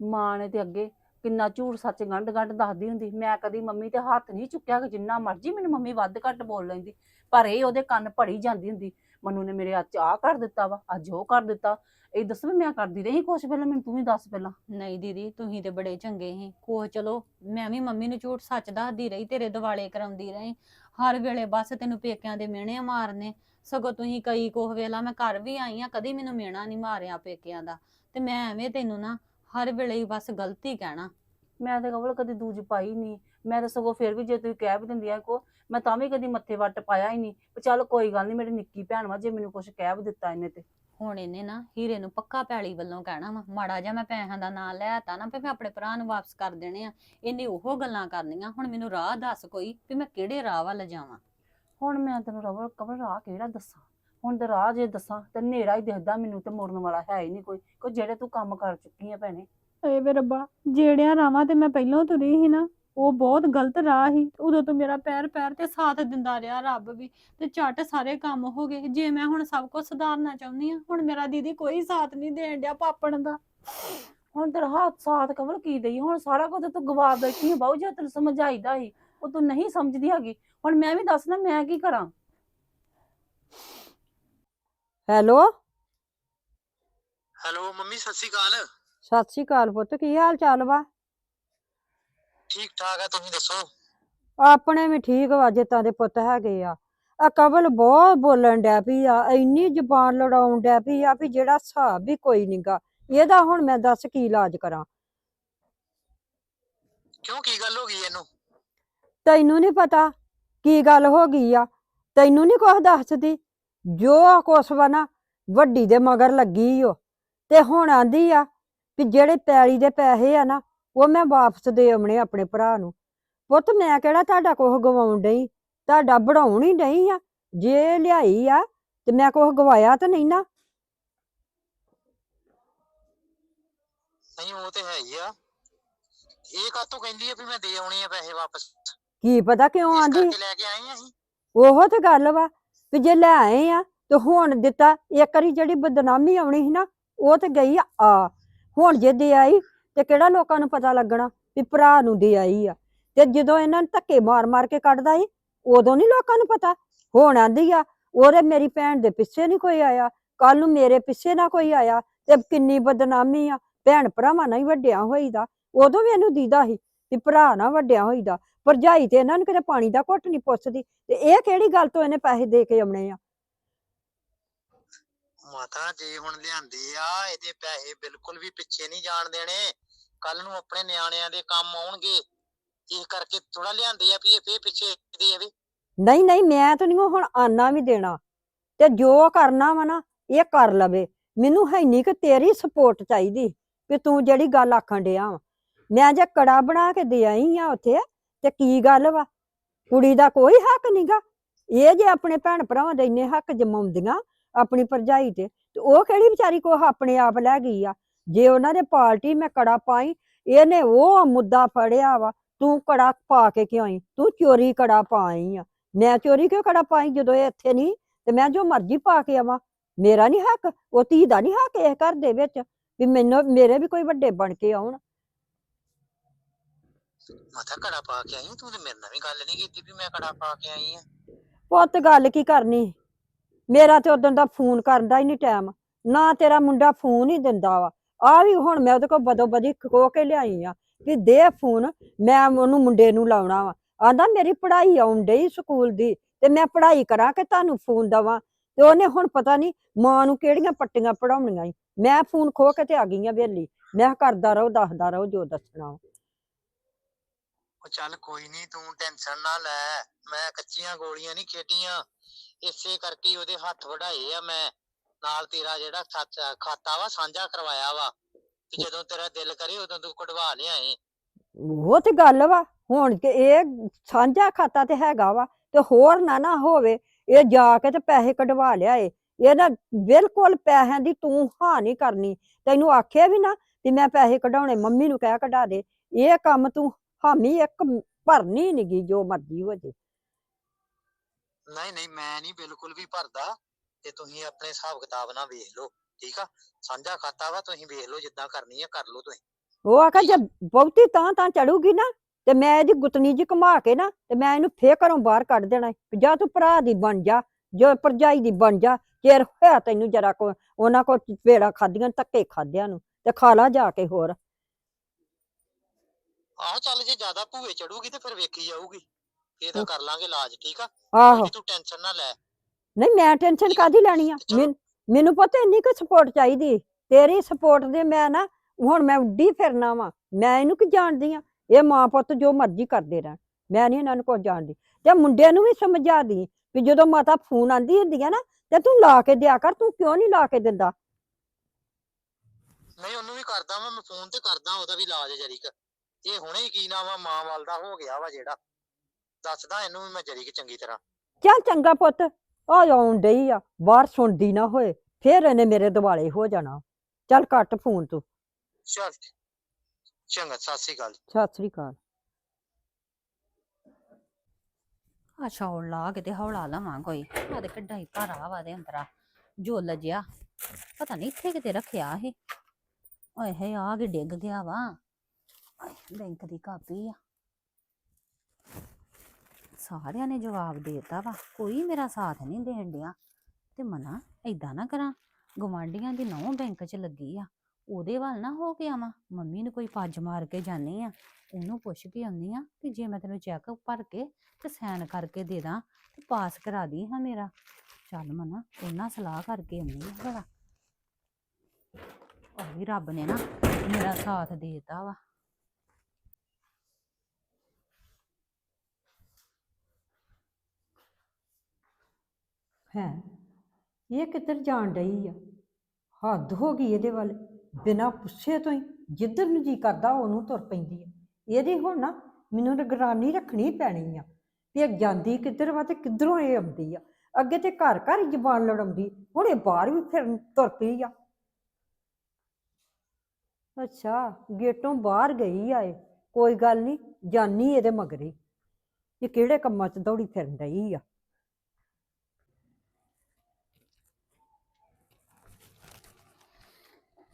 ਮਾਂ ਨੇ ਤੇ ਅੱਗੇ ਕਿੰਨਾ ਝੂਠ ਸੱਚ ਗੰਢ ਗੰਢ ਦੱਸਦੀ ਹੁੰਦੀ। ਮੈਂ ਕਦੀ ਮੰਮੀ ਤੇ ਹੱਥ ਨਹੀਂ ਚੁੱਕਿਆ ਕਿ ਜਿੰਨਾ ਮਰਜ਼ੀ ਮੈਨੂੰ ਮੰਮੀ ਵੱਧ ਘੱਟ ਬੋਲ ਲੈਂਦੀ। ਪਰ ਇਹ ਉਹਦੇ ਕੰਨ ਭੜੀ ਜਾਂਦੀ ਹੁੰਦੀ। ਮਨੂ ਨੇ ਮੇਰੇ ਅੱਜ ਆਹ ਕਰ ਦਿੱਤਾ ਵਾ ਅੱਜ ਉਹ ਕਰ ਦਿੱਤਾ। ਇਹ ਦੱਸ ਵੀ ਮੈਂ ਕਰਦੀ ਰਹੀ ਕੁਛ ਪਹਿਲਾਂ? ਮੈਨੂੰ ਤੂੰ ਵੀ ਦੱਸ ਪਹਿਲਾਂ। ਨਹੀਂ ਦੀਦੀ ਤੁਸੀਂ ਤੇ ਬੜੇ ਚੰਗੇ ਸੀ। ਕੋਹ ਚਲੋ ਮੈਂ ਵੀ ਮੰਮੀ ਨੂੰ ਝੂਠ ਸੱਚ ਦੱਸਦੀ ਰਹੀ ਤੇਰੇ ਦਿਵਾਲੇ ਕਰਾਉਂਦੀ ਰਹੀ। ਹਰ ਵੇਲੇ ਬਸ ਤੈਨੂੰ ਪੇਕਿਆਂ ਦੇ ਮਿਹਣੇ ਮਾਰਨੇ, ਸਗੋਂ ਤੁਸੀਂ ਕਈ ਕੋਹ ਵੇਲਾ ਮੈਂ ਘਰ ਵੀ ਆਈ ਆ, ਕਦੀ ਮੈਨੂੰ ਮਿਹਣਾ ਨਹੀਂ ਮਾਰਿਆ ਪੇਕਿਆਂ ਦਾ, ਤੇ ਮੈਂ ਐਵੇਂ ਤੈਨੂੰ ਨਾ ਹਰ ਵੇਲੇ ਹੀ ਬਸ ਗਲਤੀ ਕਹਿਣਾ। ਮੈਂ ਤੇ ਕਵਲ ਕਦੀ ਦੂਜ ਪਾਈ ਨਹੀਂ, ਮੈਂ ਤਾਂ ਸਗੋਂ ਫਿਰ ਵੀ ਜੇ ਤੂੰ ਕਹਿ ਵੀ ਦਿੰਦੀ ਆ ਕੋ, ਮੈਂ ਤਾਂ ਵੀ ਕਦੀ ਮੱਥੇ ਵੱਟ ਪਾਇਆ ਹੀ ਨਹੀਂ, ਵੀ ਚੱਲ ਕੋਈ ਗੱਲ ਨਹੀਂ, ਮੇਰੀ ਨਿੱਕੀ ਭੈਣ ਵਾ, ਜੇ ਮੈਨੂੰ ਕੁਝ ਕਹਿ ਵੀ ਦਿੱਤਾ ਇਹਨੇ ਤੇ। ਹੁਣ ਇਹਨੇ ਨਾ ਹੀਰੇ ਨੂੰ ਪੱਕਾ ਪੈਲੀ ਵੱਲੋਂ ਕਹਿਣਾ ਵਾ ਮਾੜਾ ਜਿਹਾ ਮੈਂ ਪੈਸਿਆਂ ਦਾ ਨਾਂ ਲੈ ਤਾ ਨਾ ਵੀ ਮੈਂ ਆਪਣੇ ਭਰਾ ਨੂੰ ਵਾਪਸ ਕਰ ਦੇਣੇ ਆ। ਇਹਨੇ ਉਹ ਗੱਲਾਂ ਕਰਨੀਆਂ ਹੁਣ ਮੈਨੂੰ ਰਾਹ ਦੱਸ ਕੋਈ ਵੀ ਮੈਂ ਕਿਹੜੇ ਰਾਹ ਵੱਲ ਜਾਵਾਂ। ਹੁਣ ਮੈਂ ਤੈਨੂੰ ਰਵਲ ਕਵਲ ਰਾਹ ਕਿਹੜਾ ਦੱਸਾਂ? ਹੁਣ ਤੇ ਰਾਹ ਜੇ ਦੱਸਾਂ ਤੇ ਹਨੇਰਾ ਹੀ ਦਿਖਦਾ ਮੈਨੂੰ ਤੇ ਮੁੜਨ ਵਾਲਾ ਹੈ ਹੀ ਨਹੀਂ ਕੋਈ। ਕੋਈ ਜਿਹੜੇ ਤੂੰ ਕੰਮ ਕਰ ਚੁੱਕੀ ਆ ਭੈਣੇ। ਏ ਵੇ ਰੱਬਾ ਜਿਹੜਿਆਂ ਰਾਵਾਂ ਤੇ ਮੈਂ ਪਹਿਲਾਂ ਤੁਰੀ ਸੀ ਨਾ ਉਹ ਬਹੁਤ ਗਲਤ ਰਾਹ ਸੀ ਉਦੋਂ ਤੋਂ ਮੇਰਾ ਪੈਰ ਪੈਰ ਤੇ ਸਾਥ ਦਿੰਦਾ ਰਿਹਾ ਰੱਬ ਵੀ ਤੇ ਝੱਟ ਸਾਰੇ ਕੰਮ ਹੋ ਗਏ। ਜੇ ਮੈਂ ਹੁਣ ਸਭ ਕੁਝ ਸੁਧਾਰਨਾ ਚਾਹੁੰਦੀ ਆ ਹੁਣ ਮੇਰਾ ਦੀਦੀ ਕੋਈ ਸਾਥ ਨਹੀਂ ਦੇਣ ਡਿਆ ਪਾਪਣ ਦਾ। ਹੁਣ ਤੇਰਾ ਹੱਥ ਸਾਥ ਕਵਲ ਕੀ ਦਈ? ਹੁਣ ਸਾਰਾ ਕੁਝ ਤੂੰ ਗਵਾ ਬੈਠੀ ਹੈ ਬਾਊ ਜੇ ਤੈਨੂੰ ਸਮਝਾਈਦਾ ਸੀ ਉਹ ਤੂੰ ਨਹੀਂ ਸਮਝਦੀ ਹੈਗੀ। ਹੁਣ ਮੈਂ ਵੀ ਦੱਸ ਨਾ ਮੈਂ ਕੀ ਕਰਾਂ? ਹੈਲੋ? ਹੈਲੋ ਮੰਮੀ ਸਤਿ ਸ਼੍ਰੀ ਅਕਾਲ। ਸਤਿ ਸ਼੍ਰੀ ਅਕਾਲ ਪੁੱਤ ਕੀ ਹਾਲ ਚਾਲ ਵਾ? ਠੀਕ ਠਾਕ ਆ ਤੁਸੀਂ ਦੱਸੋ? ਆਪਣੇ ਵੀ ਠੀਕ ਵਾ ਜਿੱਤਾਂ ਦੇ ਪੁੱਤ ਹੈਗੇ ਆ। ਆ ਕਵਲ ਬਹੁਤ ਬੋਲਣ ਡੈ ਪਈ ਆ ਇੰਨੀ ਜ਼ੁਬਾਨ ਲੜਾਉਣ ਡੈ ਪਈ ਆ ਵੀ ਜਿਹੜਾ ਹਿਸਾਬ ਵੀ ਕੋਈ ਨਹੀਂਗਾ ਇਹਦਾ ਹੁਣ ਮੈਂ ਦੱਸ ਕੀ ਇਲਾਜ ਕਰਾਂ। ਕਿਉਂ ਕੀ ਗੱਲ ਹੋ ਗਈ ਇਹਨੂੰ? ਤੈਨੂੰ ਨਹੀਂ ਪਤਾ ਕੀ ਗੱਲ ਹੋ ਗਈ ਆ ਤੈਨੂੰ ਨਹੀਂ ਕੁਛ ਦੱਸਦੀ? ਜੋ ਕੁਛ ਵਾ ਨਾ ਵੱਡੀ ਦੇ ਮਗਰ ਲੱਗੀ ਓ। ਤੇ ਹੁਣ ਆਂਦੀ ਆ ਵੀ ਜਿਹੜੇ ਪੈਲੀ ਦੇ ਪੈਸੇ ਆ ਨਾ ਉਹ ਮੈਂ ਵਾਪਸ ਦੇ ਆਉਣੇ ਆਪਣੇ ਭਰਾ ਨੂੰ। ਪੁੱਤ ਮੈਂ ਕਿਹੜਾ ਤੁਹਾਡਾ ਕੁਛ ਗਵਾਉਣ ਡਈ? ਤੁਹਾਡਾ ਬਣਾਉਣ ਹੀ ਡਈ ਆ? ਜੇ ਲਿਆਈ ਆ ਤੇ ਮੈਂ ਕੁਛ ਗਵਾਇਆ ਤਾਂ ਨਹੀਂ ਨਾ? ਨਹੀਂ ਉਹ ਤੇ ਹੈ ਹੀ ਆ। ਇਹ ਕਾਤੋਂ ਕਹਿੰਦੀ ਆ ਵੀ ਮੈਂ ਦੇ ਆਉਣੇ ਆ ਪੈਸੇ ਵਾਪਸ? ਕੀ ਪਤਾ ਕਿਉਂ ਇਸ ਆਂਦੀ? ਕਰਕੇ ਲੈ ਕੇ ਆਏ ਆ ਅਸੀਂ। ਉਹੋ ਤੇ ਗੱਲ ਵਾ ਵੀ ਜੇ ਲੈ ਆਏ ਆ ਤੇ ਹੁਣ ਦਿੱਤਾ ਇੱਕ ਵਾਰੀ ਜਿਹੜੀ ਬਦਨਾਮੀ ਆਉਣੀ ਸੀ ਨਾ ਉਹ ਤੇ ਗਈ ਆ ਹੁਣ ਜੇ ਦੇ ਆਈ ਤੇ ਕਿਹੜਾ ਲੋਕਾਂ ਨੂੰ ਪਤਾ ਲੱਗਣਾ ਵੀ ਭਰਾ ਨੂੰ ਦੇ ਆਈ ਆ। ਤੇ ਜਦੋਂ ਇਹਨਾਂ ਨੂੰ ਧੱਕੇ ਮਾਰ ਮਾਰ ਕੇ ਕੱਢਦਾ ਸੀ, ਉਦੋਂ ਨਹੀਂ ਲੋਕਾਂ ਨੂੰ ਪਤਾ। ਹੁਣ ਆਂਦੀ ਆ, ਉਹਦੇ ਮੇਰੀ ਭੈਣ ਦੇ ਪਿੱਛੇ ਨਹੀਂ ਕੋਈ ਆਇਆ। ਕੱਲ ਨੂੰ ਮੇਰੇ ਪਿੱਛੇ ਨਾ ਕੋਈ ਆਇਆ ਤੇ ਕਿੰਨੀ ਬਦਨਾਮੀ ਆ। ਭੈਣ ਭਰਾਵਾਂ ਨਾਲ ਹੀ ਵੱਡਿਆ ਹੋਈਦਾ। ਉਦੋਂ ਵੀ ਇਹਨੂੰ ਦੀਦਾ ਸੀ ਵੀ ਭਰਾ ਨਾ ਵੱਡਿਆ ਹੋਈਦਾ। ਭਰਜਾਈ ਤੇ ਇਹਨਾਂ ਨੂੰ ਕਿਤੇ ਪਾਣੀ ਦਾ ਘੁੱਟ ਨਹੀਂ ਪੁੱਛਦੀ। ਤੇ ਇਹ ਕਿਹੜੀ ਗੱਲ ਤੋਂ ਇਹਨੇ ਪੈਸੇ ਦੇ ਕੇ ਆਉਣੇ ਆ? ਮਾਤਾ, ਜੇ ਹੁਣ ਲਿਆਂਦੇ ਆ, ਇਹਦੇ ਪੈਸੇ ਬਿਲਕੁਲ ਵੀ ਪਿੱਛੇ ਨਹੀਂ ਜਾਣ ਦੇਣੇ। ਕੱਲ ਨੂੰ ਆਪਣੇ ਨਿਆਣਿਆਂ ਦੇ ਕੰਮ ਆਉਣਗੇ। ਇਸ ਕਰਕੇ ਥੋੜਾ ਲਿਆਂਦੇ ਆ ਵੀ ਇਹ ਫੇਰ ਪਿੱਛੇ ਦੇ ਆਵੇ ਨਹੀਂ ਨਹੀਂ, ਮੈਂ ਤਾਂ ਨਹੀਂ ਹੁਣ ਆਨਾ ਵੀ ਦੇਣਾ। ਤੇ ਜੋ ਕਰਨਾ ਵਾ ਨਾ, ਇਹ ਕਰ ਲਵੇ। ਮੈਨੂੰ ਹੈ ਨਹੀਂ ਕਿ ਤੇਰੀ ਸਪੋਰਟ ਚਾਹੀਦੀ, ਵੀ ਤੂੰ ਜਿਹੜੀ ਗੱਲ ਆਖਣ ਡਿਆ ਵਾ। ਮੈਂ ਜੇ ਕੜਾ ਬਣਾ ਕੇ ਦੇ ਆਈ ਆ ਉੱਥੇ, ਤੇ ਕੀ ਗੱਲ ਵਾ? ਕੁੜੀ ਦਾ ਕੋਈ ਹੱਕ ਨਹੀਂਗਾ ਇਹ ਜੇ ਆਪਣੇ ਭੈਣ ਭਰਾਵਾਂ ਦੇ ਇੰਨੇ ਹੱਕ ਜਮਾਉਂਦੀਆਂ ਆਪਣੀ ਭਰਜਾਈ ਤੇ ਤੇ ਉਹ ਕਿਹੜੀ ਵਿਚਾਰੀ ਕੋ ਆਪਣੇ ਆਪ ਲੈ ਗਈ ਆ? ਜੇ ਉਹਨਾਂ ਦੇ ਪਾਰਟੀ ਮੈਂ ਕੜਾ ਪਾਈ ਇਹਨੇ ਉਹ ਮੁੱਦਾ ਫੜਿਆ ਵਾ ਤੂੰ ਕੜਾ ਪਾ ਕੇ ਕਿਉਂ ਆਈ? ਤੂੰ ਚੋਰੀ ਕੜਾ ਪਾਈ ਆ। ਮੈਂ ਚੋਰੀ ਕਿਉਂ ਕੜਾ ਪਾਈ ਜਦੋਂ ਇਹ ਇੱਥੇ ਨਹੀਂ? ਤੇ ਮੈਂ ਜੋ ਮਰਜ਼ੀ ਪਾ ਕੇ ਆਵਾਂ। ਮੇਰਾ ਨਹੀਂ ਹੱਕ ਉਹ ਧੀ ਦਾ ਨਹੀਂ ਹੱਕ ਇਸ ਘਰ ਦੇ ਵਿੱਚ ਵੀ ਮੈਨੂੰ ਮੇਰੇ ਵੀ ਕੋਈ ਵੱਡੇ ਬਣ ਕੇ ਆਉਣ। ਮਾਤਾ ਕੜਾ ਪਾ ਕੇ ਆਈ ਤੂੰ ਤੇ ਮੇਰੇ ਨਾਲ ਵੀ ਗੱਲ ਨਹੀਂ ਕੀਤੀ ਵੀ ਮੈਂ ਕੜਾ ਪਾ ਕੇ ਆਈ ਆ। ਪੁੱਤ ਗੱਲ ਕੀ ਕਰਨੀ? ਮੇਰਾ ਤੇ ਉਦੋਂ ਦਾ ਫੋਨ ਕਰਦਾ ਹੀ ਨਹੀਂ ਟਾਈਮ ਨਾ ਤੇਰਾ ਮੁੰਡਾ ਫੋਨ ਹੀ ਦਿੰਦਾ ਵਾ। ਆ ਵੀ ਹੁਣ ਮੈਂ ਉਹਦੇ ਕੋਲ ਬਦੋ ਬਦੀ ਖੋ ਕੇ ਲਿਆਈ ਆ ਕਿ ਦੇ ਫੋਨ, ਮੈਂ ਉਹਨੂੰ ਮੁੰਡੇ ਨੂੰ ਲਾਉਣਾ ਵਾ। ਆਂਦਾ ਮੇਰੀ ਪੜ੍ਹਾਈ ਆਉਣ ਡਈ ਸਕੂਲ ਦੀ ਤੇ ਮੈਂ ਪੜ੍ਹਾਈ ਕਰਾਂ ਕਿ ਤੁਹਾਨੂੰ ਫੋਨ ਦਵਾਂ? ਤੇ ਉਹਨੇ ਹੁਣ ਪਤਾ ਨਹੀਂ ਮਾਂ ਨੂੰ ਕਿਹੜੀਆਂ ਪੱਟੀਆਂ ਪੜਾਉਣੀਆਂ ਮੈਂ ਫੋਨ ਖੋ ਕੇ ਤੇ ਆ ਗਈ ਆ ਵੇਲੀ ਮੈਂ ਕਰਦਾ ਰਹੋ, ਦੱਸਦਾ ਰਹੋ ਜੋ ਦੱਸਣਾ ਵਾ। ਉਹ ਚੱਲ ਕੋਈ ਨਹੀਂ ਤੂੰ ਟੈਨਸ਼ਨ ਨਾ ਲੈ, ਮੈਂ ਕੱਚੀਆਂ ਗੋਲੀਆਂ ਨਹੀਂ ਖੇਡੀਆਂ। ਇਸੇ ਕਰਕੇ ਹੀ ਉਹਦੇ ਹੱਥ ਵਢਾਏ ਆ ਮੈਂ। ਨਾਲ ਤੇਰਾ ਜਿਹੜਾ ਸੱਚ ਖਾਤਾ ਵਾ, ਸਾਂਝਾ ਕਰਵਾਇਆ ਵਾ। ਕਿ ਜਦੋਂ ਤੇਰਾ ਦਿਲ ਕਰੇ, ਉਦੋਂ ਤੂੰ ਕਢਵਾ ਲਿਆਏ। ਉਹ ਤੇ ਗੱਲ ਵਾ, ਹੁਣ ਕਿ ਇਹ ਸਾਂਝਾ ਖਾਤਾ ਤੇ ਹੈਗਾ ਵਾ, ਤੇ ਹੋਰ ਨਾ ਨਾ ਹੋਵੇ, ਇਹ ਜਾ ਕੇ ਤੇ ਪੈਸੇ ਕਢਵਾ ਲਿਆਏ। ਇਹ ਨਾ ਬਿਲਕੁਲ ਪੈਸਿਆਂ ਦੀ ਤੂੰ ਹਾਂ ਨਹੀਂ ਕਰਨੀ। ਤੈਨੂੰ ਆਖਿਆ ਵੀ ਨਾ ਵੀ ਮੈਂ ਪੈਸੇ ਕਢਾਉਣੇ, ਮੰਮੀ ਨੂੰ ਕਹਿ ਕਢਾ ਦੇ। ਇਹ ਕੰਮ ਤੂੰ ਹਾਮੀ ਇੱਕ ਭਰਨੀ ਨਹੀਂਗੀ ਜੋ ਮਰਜ਼ੀ ਹੋ ਜੇ। ਨਹੀਂ ਨਹੀਂ ਮੈਂ ਨਹੀਂ ਬਿਲਕੁਲ ਵੀ ਭਰਦਾ। ਤੇ ਤੁਸੀਂ ਆਪਣੇ ਹਿਸਾਬ ਕਿਤਾਬ ਨਾਲ ਵੇਖ ਲਓ ਠੀਕ ਆ? ਸਾਂਝਾ ਖਾਤਾ ਵਾ ਤੁਸੀਂ ਵੇਖ ਲਓ ਜਿੱਦਾਂ ਕਰਨੀ ਆ ਕਰ ਲਓ ਤੁਸੀਂ। ਉਹ ਆਖਾ ਜੇ ਬਹੁਤੀ ਤਾਂ ਤਾਂ ਚੜੂਗੀ ਨਾ ਤੇ ਮੈਂ ਇਹਦੀ ਗੁੱਤਨੀ ਜੀ ਘੁਮਾ ਕੇ ਨਾ ਤੇ ਮੈਂ ਇਹਨੂੰ ਫੇਰ ਘਰੋਂ ਬਾਹਰ ਕੱਢ ਦੇਣਾ ਈ। ਵੀ ਜਾ ਤੂੰ ਭਰਾ ਦੀ ਬਣ ਜਾ ਜੋ ਭਰਜਾਈ ਦੀ ਬਣ ਜਾ ਚਿਰ ਹੋਇਆ ਤੈਨੂੰ ਜਰਾ ਕੋ ਉਹਨਾਂ ਕੋ ਵੇੜਾ ਖਾਦੀਆਂ ਧੱਕੇ ਖਾਦਿਆਂ ਨੂੰ ਤੇ ਖਾ ਲਾ ਜਾ ਕੇ ਹੋਰ। ਆਹੋ ਚੱਲ ਜੇ ਜ਼ਿਆਦਾ ਭੂਏ ਚੜੂਗੀ ਤੇ ਫਿਰ ਵੇਖੀ ਜਾਊਗੀ। ਇਹਦਾ ਕਰ ਲਾਂਗੇ ਇਲਾਜ ਠੀਕ ਆ? ਆਹੋ। ਤੂੰ ਟੈਨਸ਼ਨ ਨਾ ਲੈ। ਨਹੀਂ ਮੈਂ ਟੈਨਸ਼ਨ ਕਾਦੀ ਲੈਣੀ ਆ? ਮੈਨੂੰ ਪਤਾ ਇੰਨੀ ਕੁ ਸਪੋਰਟ ਚਾਹੀਦੀ ਤੇਰੀ ਸਪੋਰਟ ਦੇ ਮੈਂ ਨਾ ਹੁਣ ਮੈਂ ਉੱਡੀ ਫਿਰਨਾ ਵਾ। ਮੈਂ ਇਹਨੂੰ ਕੀ ਜਾਣਦੀ ਆ? ਇਹ ਮਾਂ ਪੁੱਤ ਜੋ ਮਰਜ਼ੀ ਕਰਦੇ ਰਹਿਣ। ਮੈਂ ਨਹੀਂ ਇਹਨਾਂ ਨੂੰ ਕੁਝ ਜਾਣਦੀ। ਤੇ ਮੁੰਡਿਆਂ ਨੂੰ ਵੀ ਸਮਝਾ ਦੀ ਵੀ ਜਦੋਂ ਮਾਤਾ ਫੋਨ ਆਂਦੀ ਹੁੰਦੀ ਆ ਨਾ ਤੇ ਤੂੰ ਲਾ ਕੇ ਦਿਆ ਕਰ। ਤੂੰ ਕਿਉਂ ਨਹੀਂ ਲਾ ਕੇ ਦਿੰਦਾ? ਨਹੀਂ ਉਹਨੂੰ ਵੀ ਕਰਦਾ ਵਾਂ। ਮੈਂ ਫੋਨ ਤੇ ਕਰਦਾ ਉਹਦਾ ਵੀ ਇਲਾਜ ਜਰੀਕ। ਇਹ ਹੁਣੇ ਕੀ ਨਾਮ ਆ ਮਾਂ ਵੱਲ ਦਾ ਹੋ ਗਿਆ ਵਾ ਜਿਹੜਾ। ਦੱਸਦਾ ਇਹਨੂੰ ਵੀ ਮੈਂ ਜਰੀਕ ਚੰਗੀ ਤਰ੍ਹਾਂ। ਚੱਲ ਚੰਗਾ ਪੁੱਤ ਆ ਆਉਣ ਡਈ ਆ ਬਾਹਰ ਸੁਣਦੀ ਨਾ ਹੋਏ ਫੇਰ ਇਹਨੇ ਮੇਰੇ ਦਿਵਾਲੇ ਹੋ ਜਾਣਾ। ਚੱਲ ਕੱਟ ਫੋਨ ਤੂੰ। ਚੱਲ ਚੰਗਾ ਸਤਿ ਸ੍ਰੀ ਅਕਾਲ। ਸਤਿ ਸ੍ਰੀ ਅਕਾਲ। ਆ ਸ਼ੌਲ ਲਾ ਕੇ ਤੇ ਹੌਲਾ ਲਵਾਂ ਕੋਈ। ਆ ਤੇ ਕਿੱਡਾ ਹੀ ਭਾਰਾ ਵਾ ਦੇ ਅੰਦਰਾ। ਜੁੱਲ ਜਿਆ। ਪਤਾ ਨਹੀਂ ਇੱਥੇ ਕਿਤੇ ਰੱਖਿਆ ਇਹ ਓਏ ਹੈ ਆ ਕੇ ਡਿੱਗ ਗਿਆ ਵਾ। ਬੈਂਕ ਦੀ ਕਾਪੀ ਆ। ਸਾਰਿਆਂ ਨੇ ਜਵਾਬ ਦੇਤਾ ਵਾ, ਕੋਈ ਮੇਰਾ ਸਾਥ ਨਹੀਂ ਦੇਣ ਡਿਆ। ਤੇ ਮਨਾ ਏਦਾਂ ਨਾ ਕਰਾਂ ਗਵਾਂਢੀਆਂ ਦੀ ਨੌ ਬੈਂਕ 'ਚ ਲੱਗੀ ਆ, ਉਹਦੇ ਵੱਲ ਨਾ ਹੋ ਕੇ ਆਵਾਂ। ਮੰਮੀ ਨੂੰ ਕੋਈ ਪੱਜ ਮਾਰ ਕੇ ਜਾਨੀ ਆ, ਉਹਨੂੰ ਪੁੱਛ ਕੇ ਆਉਂਦੀ ਆ ਕਿ ਜੇ ਮੈਂ ਤੈਨੂੰ ਚੈੱਕ ਭਰ ਕੇ ਤੇ ਸਾਈਨ ਕਰਕੇ ਦੇ ਦਾਂ, ਤੇ ਪਾਸ ਕਰਾ ਦੀ ਹਾਂ ਮੇਰਾ। ਚੱਲ ਮਨਾ, ਉਹਨਾਂ ਸਲਾਹ ਕਰਕੇ ਆਉਂਦੀ ਆ ਭਲਾ। ਉਹ ਵੀ ਰੱਬ ਨੇ ਨਾ ਮੇਰਾ ਸਾਥ ਦੇਤਾ ਵਾ। ਹੈ ਇਹ ਕਿੱਧਰ ਜਾਣ ਡਈ ਆ? ਹੱਦ ਹੋ ਗਈ ਇਹਦੇ ਵੱਲ। ਬਿਨਾਂ ਪੁੱਛੇ ਤੋਂ ਹੀ ਜਿੱਧਰ ਨੂੰ ਜੀ ਕਰਦਾ ਉਹਨੂੰ ਤੁਰ ਪੈਂਦੀ ਆ। ਇਹਦੀ ਹੁਣ ਨਾ ਮੈਨੂੰ ਨਿਗਰਾਨੀ ਰੱਖਣੀ ਪੈਣੀ ਆ ਵੀ ਇਹ ਜਾਂਦੀ ਕਿੱਧਰ ਵਾ ਤੇ ਕਿੱਧਰੋਂ ਇਹ ਆਉਂਦੀ ਆ। ਅੱਗੇ ਤੇ ਘਰ ਘਰ ਹੀ ਜ਼ਬਾਨ ਲੜਾਉਂਦੀ, ਹੁਣ ਇਹ ਬਾਹਰ ਵੀ ਫਿਰ ਤੁਰ ਪਈ ਆ। ਅੱਛਾ, ਗੇਟੋਂ ਬਾਹਰ ਗਈ ਆ ਇਹ। ਕੋਈ ਗੱਲ ਨਹੀਂ, ਜਾਨੀ ਇਹਦੇ ਮਗਰੇ। ਇਹ ਕਿਹੜੇ ਕੰਮਾਂ 'ਚ ਦੌੜੀ ਫਿਰਨ ਡਈ ਆ?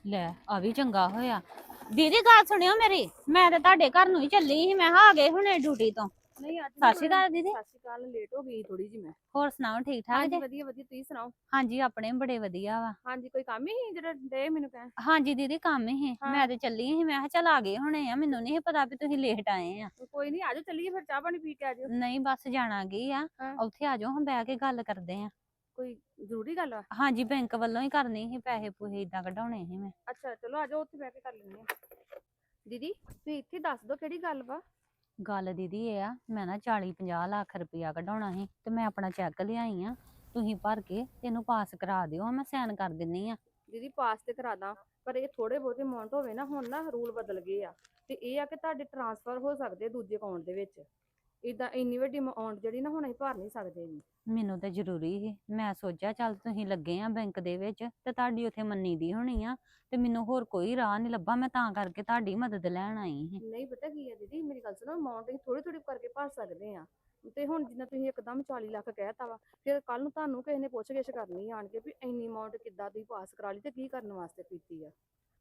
ਲੈ ਆ ਵੀ ਚੰਗਾ ਹੋਇਆ। ਦੀਦੀ ਗੱਲ ਸੁਣਿਓ ਮੇਰੀ ਮੈਂ ਤੇ ਤੁਹਾਡੇ ਘਰ ਨੂੰ ਹੀ ਚੱਲੀ ਸੀ ਮੈਂ ਕਿਹਾ ਆ ਗਏ ਹੁਣੇ ਡਿਊਟੀ ਤੋਂ। ਨਹੀਂ ਅੱਜ ਸਤਿ ਸ਼੍ਰੀ ਅਕਾਲ ਦੀਦੀ। ਸਤਿ ਸ਼੍ਰੀ ਅਕਾਲ ਲੇਟ ਹੋ ਗਈ ਥੋੜੀ ਜਿਹੀ ਮੈਂ। ਹੋਰ ਸੁਣਾਓ ਠੀਕ ਠਾਕ ਹਾਂਜੀ ਜੀ? ਵਧੀਆ ਵਧੀਆ ਤੁਸੀਂ ਸੁਣਾਓ? ਹਾਂਜੀ ਆਪਣੇ ਬੜੇ ਵਧੀਆ ਵਾ। ਹਾਂਜੀ ਕੋਈ ਕੰਮ ਹੀ ਜਿਹੜਾ ਦੇ ਮੈਨੂੰ ਕਹਿ ਹਾਂਜੀ ਦੀਦੀ ਕੰਮ ਹੀ। ਮੈਂ ਤੇ ਚੱਲੀ ਸੀ ਮੈਂ ਕਿਹਾ ਚੱਲ ਆ ਗਏ ਹੁਣੇ ਆ ਮੈਨੂੰ ਨਹੀਂ ਪਤਾ ਵੀ ਤੁਸੀਂ ਲੇਟ ਆਏ ਆ। ਕੋਈ ਨਹੀਂ ਆਜੋ ਚੱਲੀਏ ਫਿਰ ਚਾਹ ਪਾਣੀ ਪੀ ਕੇ ਆਜੋ ਨਹੀਂ ਬਸ ਜਾਣਾ ਗਈ ਆ। ਉੱਥੇ ਆ ਜਾਓ ਹਾਂ ਬਹਿ ਕੇ ਗੱਲ ਕਰਦੇ ਆ। ਕੋਈ ਜ਼ਰੂਰੀ ਗੱਲ ਆ? ਹਾਂਜੀ ਬੈਂਕ ਵੱਲੋਂ ਹੀ ਕਰਨੀ ਸੀ ਪੈਸੇ ਪੂਸੇ ਇਦਾਂ ਕਢਾਉਣੇ ਸੀ ਮੈਂ। ਅੱਛਾ ਚਲੋ ਆਜੋ ਉੱਥੇ ਬਹਿ ਕੇ ਕਰ ਲੈਂਦੇ ਆ। ਦੀਦੀ ਤੁਸੀਂ ਇੱਥੇ ਦੱਸ ਦਿਓ ਕਿਹੜੀ ਗੱਲ ਵਾ? ਗੱਲ ਦੀਦੀ ਇਹ ਆ ਮੈਂ ਨਾ 40 50 ਲੱਖ ਰੁਪਇਆ ਕਢਾਉਣਾ ਸੀ ਤੇ ਮੈਂ ਆਪਣਾ ਚੈੱਕ ਲਿਆਈ ਆ ਤੁਸੀਂ ਭਰ ਕੇ ਤੈਨੂੰ ਪਾਸ ਕਰਾ ਦਿਓ ਮੈਂ ਸਾਈਨ ਕਰ ਦਿੰਨੀ ਆ। ਦੀਦੀ ਪਾਸ ਤੇ ਕਰਾ ਦਾਂ ਪਰ ਇਹ ਥੋੜੇ ਬਹੁਤੇ ਅਮਾਉਂਟ ਹੋਵੇ ਨਾ ਹੁਣ ਨਾ ਰੂਲ ਬਦਲ ਗਏ ਆ। ਤੇ ਇਹ ਆ ਕਿ ਤੁਹਾਡੇ ਟ੍ਰਾਂਸਫਰ ਹੋ ਸਕਦੇ ਦੂਜੇ ਅਕਾਊਂਟ ਦੇ ਵਿੱਚ। ਇਦਾਂ ਇੰਨੀ ਵੱਡੀ ਅਮਾਉਂਟ ਜਿਹੜੀ ਨਾ ਹੁਣ ਅਸੀਂ ਭਰ ਨਹੀਂ ਸਕਦੇ ਇੰਨੀ। ਮੈਨੂੰ ਤਾਂ ਜ਼ਰੂਰੀ ਸੀ। ਮੈਂ ਸੋਚਿਆ ਚੱਲ ਤੁਸੀਂ ਲੱਗੇ ਆ ਬੈਂਕ ਦੇ ਵਿੱਚ ਤੇ ਤੁਹਾਡੀ ਉੱਥੇ ਮੰਨੀ ਦੀ ਹੋਣੀ ਆ ਤੇ ਮੈਨੂੰ ਹੋਰ ਕੋਈ ਰਾਹ ਨਹੀਂ ਲੱਭਾ। ਮੈਂ ਤਾਂ ਕਰਕੇ ਤੁਹਾਡੀ ਮਦਦ ਲੈਣ ਆਈ ਸੀ। ਨਹੀਂ ਪਤਾ ਕੀ ਹੈ ਦੀਦੀ ਮੇਰੀ ਗੱਲ ਸੁਣੋ ਅਮਾਉਂਟ ਅਸੀਂ ਥੋੜੀ ਥੋੜੀ ਕਰਕੇ ਭਰ ਸਕਦੇ ਆ। ਤੇ ਹੁਣ ਜਿੰਨਾ ਤੁਸੀਂ ਇੱਕਦਮ 40 ਲੱਖ ਕਹਿਤਾ ਵਾ ਫਿਰ ਕੱਲ ਨੂੰ ਤੁਹਾਨੂੰ ਕਿਸੇ ਨੇ ਪੁੱਛ ਗਿੱਛ ਕਰਨੀ ਆਣ ਕੇ ਵੀ ਇੰਨੀ ਅਮਾਉਂਟ ਕਿੱਦਾਂ ਤੁਸੀਂ ਪਾਸ ਕਰਾ ਲਈ ਤੇ ਕੀ ਕਰਨ ਵਾਸਤੇ ਕੀਤੀ ਆ।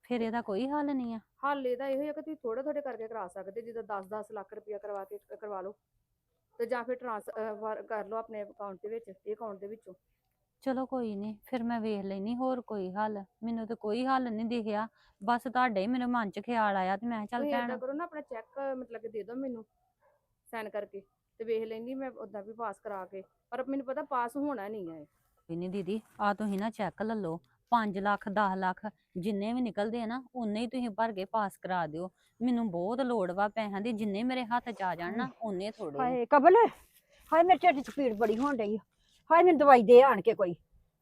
ਫਿਰ ਇਹਦਾ ਕੋਈ ਹੱਲ ਨਹੀਂ ਆ। ਹੱਲ ਇਹਦਾ ਇਹੋ ਹੀ ਕਿ ਤੁਸੀਂ ਥੋੜੇ ਥੋੜੇ ਕਰਕੇ ਕਰਾ ਸਕਦੇ ਜਿੱਦਾਂ 10-10 ਲੱਖ ਰੁਪਇਆ ਕਰਵਾ ਕੇ ਕਰਵਾ ਲਓ। ਤੇ ਜਾਂ ਫਿਰ ਟ੍ਰਾਂਸਫਰ ਕਰ ਲਓ ਆਪਣੇ ਅਕਾਊਂਟ ਦੇ ਵਿੱਚ ਇਹ ਅਕਾਊਂਟ ਦੇ ਵਿੱਚੋਂ। ਚਲੋ ਕੋਈ ਨਹੀਂ ਫਿਰ ਮੈਂ ਵੇਖ ਲੈਣੀ ਹੋਰ ਕੋਈ ਹੱਲ। ਮੈਨੂੰ ਤਾਂ ਕੋਈ ਹੱਲ ਨਹੀਂ ਦਿਖਿਆ। ਬਸ ਤੁਹਾਡੇ ਹੀ ਮੇਰੇ ਮਨ 'ਚ ਖਿਆਲ ਆਇਆ ਤੇ ਮੈਂ ਚੱਲ ਭੈਣ ਕਰੋ ਨਾ ਆਪਣਾ ਚੈੱਕ ਮਤਲਬ ਕਿ ਦੇ ਦਿਓ ਮੈਨੂੰ ਸਾਈਨ ਕਰਕੇ। ਤੇ ਵੇਖ ਲੈਂਦੀ ਮੈਂ ਉਦਾਂ ਵੀ ਪਾਸ ਕਰਾ ਕੇ। ਪਰ ਮੈਨੂੰ ਪਤਾ ਪਾਸ ਹੋਣਾ ਨਹੀਂ ਹੈ ਨਹੀਂ ਦੀਦੀ ਆ ਤੁਸੀਂ ਨਾ ਚੈੱਕ ਲੈ ਲਓ। 5 ਲੱਖ 10 ਲੱਖ ਜਿੰਨੇ ਵੀ ਨਿਕਲਦੇ ਆ ਨਾ ਉਨੇ ਹੀ ਤੁਸੀਂ ਭਰ ਕੇ ਪਾਸ ਕਰਾ ਦਿਓ। ਮੈਨੂੰ ਬਹੁਤ ਲੋੜ ਵਾ ਪੈਸਿਆਂ ਦੀ ਜਿੰਨੇ ਮੇਰੇ ਹੱਥ 'ਚ ਆ ਜਾਣ ਨਾ ਉਨੇ ਥੋੜੇ ਹਾਏ ਕਬਲ ਹਾਏ ਮੇਰੇ ਢਿੱਡ 'ਚ ਪੀੜ ਬੜੀ ਹੋਣ ਡਈ ਆ। ਹਾਏ ਮੈਨੂੰ ਦਵਾਈ ਦੇ ਆਣ ਕੇ ਕੋਈ।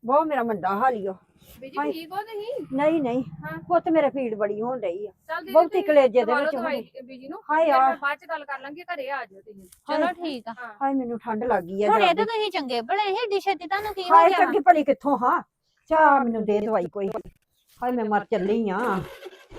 ਬਹੁਤ ਮੇਰਾ ਮੰਦਾ ਹਾਲ ਈ ਓ ਬੀਜੀ ਹਾਏ। ਠੀਕ ਹੋ ਤੁਸੀਂ? ਨਹੀਂ ਨਹੀਂ। ਹਾਂ। ਪੁੱਤ ਮੇਰੇ ਪੀੜ ਬੜੀ ਹੋਣ ਡਈ ਆ। ਚੱਲ ਦੀਦੀ ਬਹੁਤੀ ਤੁਸੀਂ ਕਲੇਜੇ ਦੇ ਦਵਾ ਲਓ ਵਿੱਚ ਦਵਾਈ। ਬੀਜੀ ਨੂੰ। ਹਾਏ ਫਿਰ ਆ। ਮੈਂ ਬਾਅਦ ਚ ਗੱਲ ਕਰ ਲਾਂਗੇ ਘਰੇ ਆ ਜਾਓ ਤੁਸੀਂ। ਚਲੋ ਹਾਏ। ਠੀਕ ਆ। ਹਾਂ। ਹਾਏ ਮੈਨੂੰ ਠੰਡ ਲੱਗ ਗਈ ਆ ਹੁਣ ਇਹ ਤਾਂ। ਤੁਸੀਂ ਚੰਗੇ ਭਲੇ ਹੀ ਏਡੀ ਛੇਤੀ ਤੁਹਾਨੂੰ ਕੀ ਹੋ ਹਾਏ ਗਿਆ? ਚੰਗੀ ਭਲੀ ਕਿੱਥੋਂ ਹਾਂ? ਚਾਹ ਮੈਨੂੰ ਦੇ ਦਵਾਈ ਕੋਈ। ਹਾਏ ਮੈਂ ਮਰ ਚੱਲੀ ਆ।